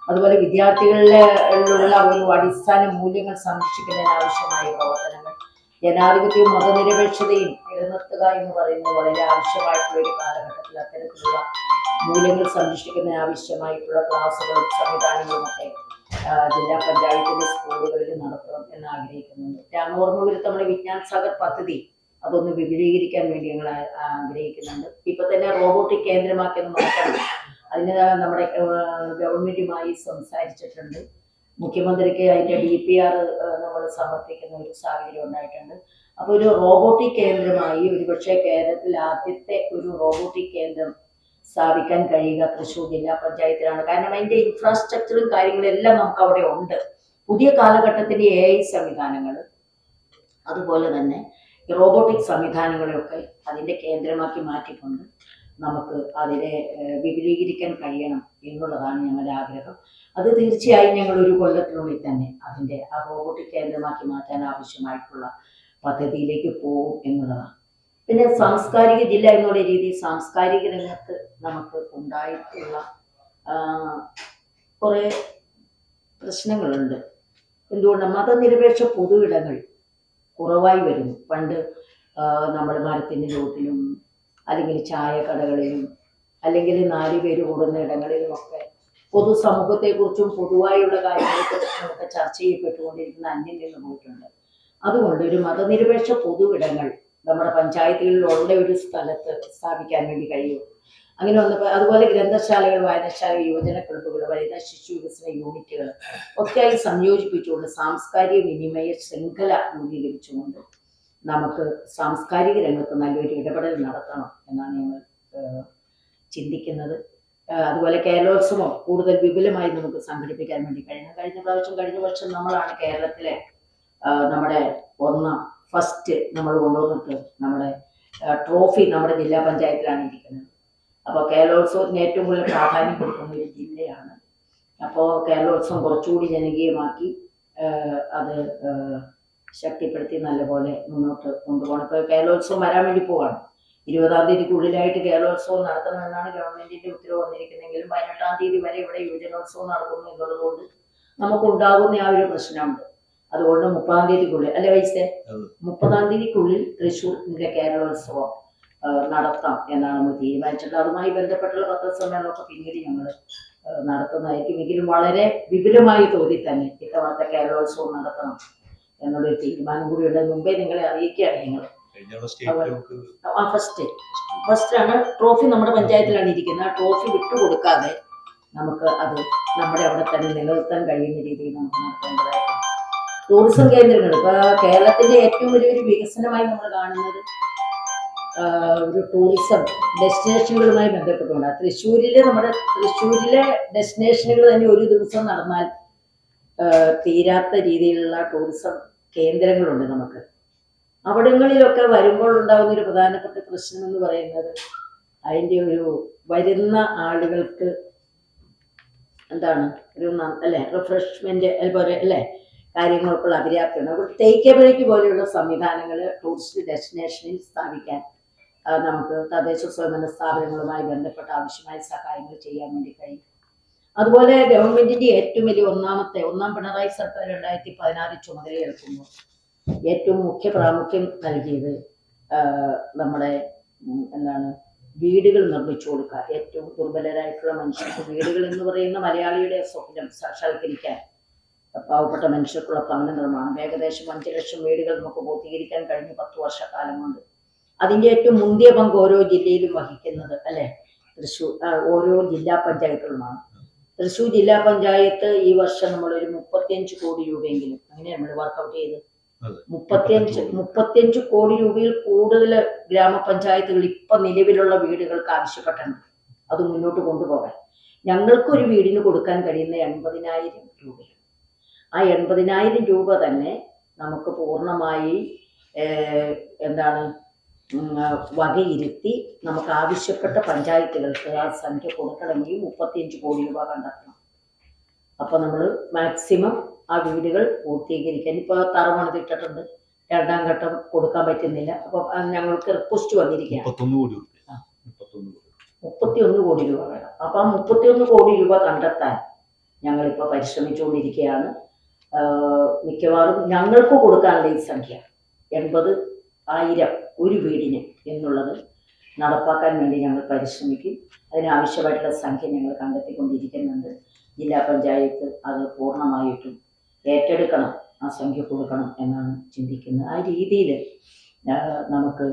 അതുപോലെ വിദ്യാർത്ഥികളിലുള്ള ഒരു അടിസ്ഥാന മൂല്യങ്ങൾ സംരക്ഷിക്കുന്നതിന് ആവശ്യമായ പ്രവർത്തനങ്ങൾ ജനാധിപത്യവും മതനിരപേക്ഷതയും നിലനിർത്തുക എന്ന് പറയുന്നത് വളരെ ആവശ്യമായിട്ടുള്ള ഒരു കാലഘട്ടത്തിൽ അത്തരത്തിലുള്ള മൂല്യങ്ങൾ സംരക്ഷിക്കുന്നതിന് ആവശ്യമായിട്ടുള്ള ക്ലാസ്സുകളും സംവിധാനങ്ങളും ഒക്കെ ജില്ലാ പഞ്ചായത്തിന്റെ സ്കൂളുകളിൽ നടത്തണം എന്ന് ആഗ്രഹിക്കുന്നുണ്ട്. രാമോർമ്മപുരത്ത് നമ്മുടെ വിജ്ഞാൻ സാഗർ പദ്ധതി അതൊന്ന് വിപുലീകരിക്കാൻ വേണ്ടി ഞങ്ങൾ ആഗ്രഹിക്കുന്നുണ്ട്. ഇപ്പൊ തന്നെ റോബോട്ടിക് കേന്ദ്രമാക്കി ഒന്ന് നോക്കണം അതിന് നമ്മുടെ ഗവൺമെന്റുമായി സംസാരിച്ചിട്ടുണ്ട്. മുഖ്യമന്ത്രിക്ക് അതിന്റെ ഡി പി ആർ നമ്മൾ സമർപ്പിക്കുന്ന ഒരു സാഹചര്യം ഉണ്ടായിട്ടുണ്ട്. അപ്പോൾ ഒരു റോബോട്ടിക് കേന്ദ്രമായി ഒരുപക്ഷെ കേരളത്തിൽ ആദ്യത്തെ ഒരു റോബോട്ടിക് കേന്ദ്രം സ്ഥാപിക്കാൻ കഴിയുക തൃശ്ശൂർ ജില്ലാ പഞ്ചായത്തിലാണ്. കാരണം അതിന്റെ ഇൻഫ്രാസ്ട്രക്ചറും കാര്യങ്ങളും എല്ലാം നമുക്ക് അവിടെ ഉണ്ട്. പുതിയ കാലഘട്ടത്തിന്റെ എ ഐ സംവിധാനങ്ങൾ അതുപോലെ തന്നെ ഈ റോബോട്ടിക് സംവിധാനങ്ങളെയൊക്കെ അതിന്റെ കേന്ദ്രമാക്കി മാറ്റിക്കൊണ്ട് നമുക്ക് അതിനെ വിപുലീകരിക്കാൻ കഴിയണം എന്നുള്ളതാണ് ഞങ്ങളുടെ ആഗ്രഹം. അത് തീർച്ചയായും ഞങ്ങൾ ഒരു കൊല്ലത്തിനുള്ളിൽ തന്നെ അതിന്റെ ആ റോബോട്ടിക് കേന്ദ്രമാക്കി മാറ്റാൻ ആവശ്യമായിട്ടുള്ള പദ്ധതിയിലേക്ക് പോകും എന്നുള്ളതാണ്. പിന്നെ സാംസ്കാരിക ജില്ല എന്നുള്ള രീതിയിൽ സാംസ്കാരിക രംഗത്ത് നമുക്ക് ഉണ്ടായിട്ടുള്ള കുറേ പ്രശ്നങ്ങളുണ്ട്. എന്തുകൊണ്ട്? മതനിരപേക്ഷ പൊതു ഇടങ്ങൾ കുറവായി വരുന്നു പണ്ട് നമ്മൾ മരത്തിന്റെ ചുവട്ടിലും അല്ലെങ്കിൽ ചായക്കടകളിലും അല്ലെങ്കിൽ നാല് പേര് കൂടുന്ന ഇടങ്ങളിലുമൊക്കെ പൊതുസമൂഹത്തെക്കുറിച്ചും പൊതുവായുള്ള കാര്യങ്ങളെക്കുറിച്ചും ഒക്കെ ചർച്ച ചെയ്യപ്പെട്ടുകൊണ്ടിരിക്കുന്ന അന്യം നിന്ന് പോയിട്ടുണ്ട് അതുകൊണ്ട് ഒരു മതനിരപേക്ഷ പൊതു ഇടങ്ങൾ നമ്മുടെ പഞ്ചായത്തുകളിലുള്ള ഒരു സ്ഥലത്ത് സ്ഥാപിക്കാൻ വേണ്ടി കഴിയും. അങ്ങനെ വന്നപ്പോൾ അതുപോലെ ഗ്രന്ഥശാലകൾ വായനശാല യുവജന ക്ലബ്ബുകൾ വനിതാ ശിശു വികസന യൂണിറ്റുകൾ ഒക്കെയായി സംയോജിപ്പിച്ചുകൊണ്ട് സാംസ്കാരിക വിനിമയ ശൃംഖല രൂപീകരിച്ചുകൊണ്ട് നമുക്ക് സാംസ്കാരിക രംഗത്ത് നല്ലൊരു ഇടപെടൽ നടത്തണം എന്നാണ് ഞങ്ങൾ ചിന്തിക്കുന്നത്. അതുപോലെ കേരളോത്സവം കൂടുതൽ വിപുലമായി നമുക്ക് സംഘടിപ്പിക്കാൻ വേണ്ടി കഴിയണം കഴിഞ്ഞ പ്രാവശ്യം കഴിഞ്ഞ വർഷം നമ്മളാണ് കേരളത്തിലെ നമ്മുടെ ഒന്ന് ഫസ്റ്റ് നമ്മൾ കൊണ്ടുവന്നിട്ട് നമ്മുടെ ട്രോഫി നമ്മുടെ ജില്ലാ പഞ്ചായത്തിലാണ് ഇരിക്കുന്നത്. അപ്പോൾ കേരളോത്സവത്തിന് ഏറ്റവും കൂടുതൽ പ്രാധാന്യം കൊടുക്കുന്ന ഒരു ജില്ലയാണ്. അപ്പോൾ കേരളോത്സവം കുറച്ചുകൂടി ജനകീയമാക്കി അത് ശക്തിപ്പെടുത്തി നല്ലപോലെ മുന്നോട്ട് കൊണ്ടുപോകണം. ഇപ്പോൾ കേരളോത്സവം വരാൻ വേണ്ടി പോവാണ്. ഇരുപതാം തീയതിക്കുള്ളിലായിട്ട് കേരളോത്സവം നടത്തണമെന്നാണ് ഗവൺമെന്റിന്റെ ഉത്തരവ് വന്നിരിക്കുന്നതെങ്കിലും പതിനെട്ടാം തീയതി വരെ ഇവിടെ യുവജനോത്സവം നടക്കുന്നു എന്നുള്ളതുകൊണ്ട് നമുക്കുണ്ടാകുന്ന ആ ഒരു പ്രശ്നമുണ്ട്. അതുകൊണ്ട് മുപ്പതാം തീയതിക്കുള്ളിൽ അല്ലെ വൈസേ. മുപ്പതാം തീയതിക്കുള്ളിൽ തൃശ്ശൂർ കേരളോത്സവം. നടത്താം എന്നാണ് നമ്മൾ തീരുമാനിച്ചിട്ടുള്ളത്. അതുമായി ബന്ധപ്പെട്ടുള്ള പത്രസമ്മേളനമൊക്കെ പിന്നീട് ഞങ്ങൾ നടത്തുന്നതായിരിക്കും. എങ്കിലും വളരെ വിപുലമായ തോതിൽ തന്നെ ഇത്തവണത്തെ കേരളോത്സവം നടത്തണം എന്നുള്ളൊരു തീരുമാനം കൂടി ഉണ്ട് മുമ്പേ നിങ്ങളെ അറിയിക്കുകയാണ് ഞങ്ങൾ. ഫസ്റ്റ് ഫസ്റ്റ് ആണ് ട്രോഫി നമ്മുടെ പഞ്ചായത്തിലാണ് ഇരിക്കുന്നത്. ആ ട്രോഫി വിട്ടുകൊടുക്കാതെ നമുക്ക് അത് നമ്മുടെ അവിടെ തന്നെ നിലനിർത്താൻ കഴിയുന്ന രീതിയിൽ നമുക്ക് നടത്തേണ്ടതായിട്ടുണ്ട്. ടൂറിസം കേന്ദ്രങ്ങൾ. ഇപ്പൊ കേരളത്തിന്റെ ഏറ്റവും വലിയൊരു വികസനമായി നമ്മൾ കാണുന്നത് ഒരു ടൂറിസം ഡെസ്റ്റിനേഷനുകളുമായി ബന്ധപ്പെട്ടുകൊണ്ട് തൃശ്ശൂരിലെ നമ്മുടെ തൃശ്ശൂരിലെ ഡെസ്റ്റിനേഷനുകൾ തന്നെ ഒരു ദിവസം നടന്നാൽ തീരാത്ത രീതിയിലുള്ള ടൂറിസം കേന്ദ്രങ്ങളുണ്ട് നമുക്ക്. അവിടങ്ങളിലൊക്കെ വരുമ്പോൾ ഉണ്ടാകുന്ന ഒരു പ്രധാനപ്പെട്ട പ്രശ്നം എന്ന് പറയുന്നത് അതിന്റെ ഒരു വരുന്ന ആളുകൾക്ക് എന്താണ്? ഒരു അല്ലെ റിഫ്രഷ്മെന്റ് അതുപോലെ അല്ലേ കാര്യങ്ങൾക്കുള്ള അപര്യാപ്തമാണ് അപ്പോൾ ടേക്ക് ബ്രേക്ക് പോലെയുള്ള സംവിധാനങ്ങൾ ടൂറിസ്റ്റ് ഡെസ്റ്റിനേഷനിൽ സ്ഥാപിക്കാൻ നമുക്ക് തദ്ദേശ സ്വയംഭരണ സ്ഥാപനങ്ങളുമായി ബന്ധപ്പെട്ട ആവശ്യമായ സഹായങ്ങൾ ചെയ്യാൻ വേണ്ടി കഴിയും. അതുപോലെ ഗവൺമെന്റിന്റെ ഏറ്റവും വലിയ ഒന്നാമത്തെ ഒന്നാം പിണറായി സർക്കാർ രണ്ടായിരത്തി പതിനാറ് ചുമതലയേൽക്കുമ്പോൾ ഏറ്റവും മുഖ്യ പ്രാമുഖ്യം നൽകിയത് നമ്മുടെ എന്താണ് വീടുകൾ നിർമ്മിച്ചു കൊടുക്കുക ഏറ്റവും ദുർബലരായിട്ടുള്ള മനുഷ്യർക്ക് വീടുകൾ എന്ന് പറയുന്ന മലയാളിയുടെ സ്വപ്നം സാക്ഷാത്കരിക്കാൻ പാവപ്പെട്ട മനുഷ്യർക്കുള്ള ഭവന നിർമ്മാണം. ഏകദേശം അഞ്ച് ലക്ഷം വീടുകൾ നമുക്ക് പൂർത്തീകരിക്കാൻ കഴിഞ്ഞ പത്ത് വർഷക്കാലം കൊണ്ട്. അതിന്റെ ഏറ്റവും മുന്തിയ പങ്ക് ഓരോ ജില്ലയിലും വഹിക്കുന്നത് അല്ലെ? തൃശ്ശൂർ ഓരോ ജില്ലാ പഞ്ചായത്തുകളുമാണ്. തൃശ്ശൂർ ജില്ലാ പഞ്ചായത്ത് ഈ വർഷം നമ്മളൊരു മുപ്പത്തിയഞ്ച് കോടി രൂപയെങ്കിലും അങ്ങനെ നമ്മൾ വർക്കൗട്ട് ചെയ്ത്. മുപ്പത്തിയഞ്ച് മുപ്പത്തിയഞ്ച് കോടി. രൂപയിൽ കൂടുതൽ ഗ്രാമപഞ്ചായത്തുകൾ ഇപ്പൊ നിലവിലുള്ള വീടുകൾക്ക് ആവശ്യപ്പെട്ടുണ്ട് അത് മുന്നോട്ട് കൊണ്ടുപോകാൻ. ഞങ്ങൾക്ക് ഒരു വീടിന് കൊടുക്കാൻ കഴിയുന്ന എൺപതിനായിരം രൂപയാണ്. ആ എൺപതിനായിരം രൂപ തന്നെ നമുക്ക് പൂർണമായി എന്താണ് വകയിരുത്തി നമുക്ക് ആവശ്യപ്പെട്ട പഞ്ചായത്തുകൾക്ക് ആ സംഖ്യ കൊടുക്കണമെങ്കിൽ മുപ്പത്തിയഞ്ച് കോടി രൂപ കണ്ടെത്തണം. അപ്പൊ നമ്മൾ മാക്സിമം ആ വീടുകൾ പൂർത്തീകരിക്കാൻ ഇപ്പൊ തറവണത് ഇട്ടിട്ടുണ്ട്. രണ്ടാം ഘട്ടം കൊടുക്കാൻ പറ്റുന്നില്ല. അപ്പൊ ആ ഞങ്ങൾക്ക് റിക്വസ്റ്റ് വന്നിരിക്കുകയാണ്. മുപ്പത്തിയൊന്ന് കോടി രൂപ വേണം. അപ്പൊ ആ മുപ്പത്തിയൊന്ന് കോടി രൂപ കണ്ടെത്താൻ ഞങ്ങളിപ്പോൾ പരിശ്രമിച്ചുകൊണ്ടിരിക്കുകയാണ്. മിക്കവാറും ഞങ്ങൾക്ക് കൊടുക്കാനുള്ള ഈ സംഖ്യ എൺപത് ആയിരം ഒരു വീടിന് എന്നുള്ളത് നടപ്പാക്കാൻ വേണ്ടി ഞങ്ങൾ പരിശ്രമിക്കും. അതിനാവശ്യമായിട്ടുള്ള സംഖ്യ ഞങ്ങൾ കണ്ടെത്തിക്കൊണ്ടിരിക്കുന്നുണ്ട്. ജില്ലാ പഞ്ചായത്ത് അത് പൂർണമായിട്ടും ഏറ്റെടുക്കണം ആ സംഖ്യ കൊടുക്കണം എന്നാണ് ചിന്തിക്കുന്നത്. ആ രീതിയിൽ നമുക്ക്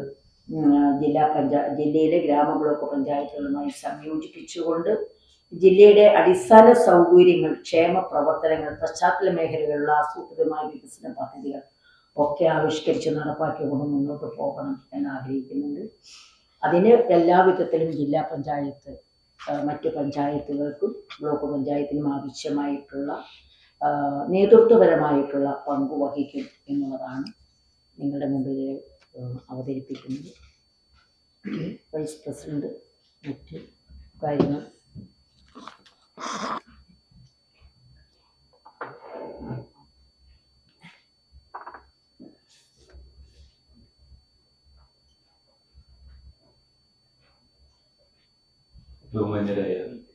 ജില്ലാ പഞ്ചായ ജില്ലയിലെ ഗ്രാമ ബ്ലോക്ക് പഞ്ചായത്തുകളുമായി സംയോജിപ്പിച്ചുകൊണ്ട് ജില്ലയുടെ അടിസ്ഥാന സൗകര്യങ്ങൾ ക്ഷേമ പ്രവർത്തനങ്ങൾ പശ്ചാത്തല മേഖലകളിലുള്ള ആസൂത്രിതമായ വികസന പദ്ധതികൾ ഒക്കെ ആവിഷ്കരിച്ച് നടപ്പാക്കിക്കൊണ്ട് മുന്നോട്ട് പോകണം എന്ന് ആഗ്രഹിക്കുന്നുണ്ട്. അതിന് എല്ലാ വിധത്തിലും ജില്ലാ പഞ്ചായത്ത് മറ്റ് പഞ്ചായത്തുകൾക്കും ബ്ലോക്ക് പഞ്ചായത്തിനും ആവശ്യമായിട്ടുള്ള നേതൃത്വപരമായിട്ടുള്ള പങ്ക് വഹിക്കും എന്നുള്ളതാണ് നിങ്ങളുടെ മുമ്പിൽ അവതരിപ്പിക്കുന്നത്. വൈസ് പ്രസിഡന്റ് മറ്റ് കാര്യങ്ങൾ? de uma maneira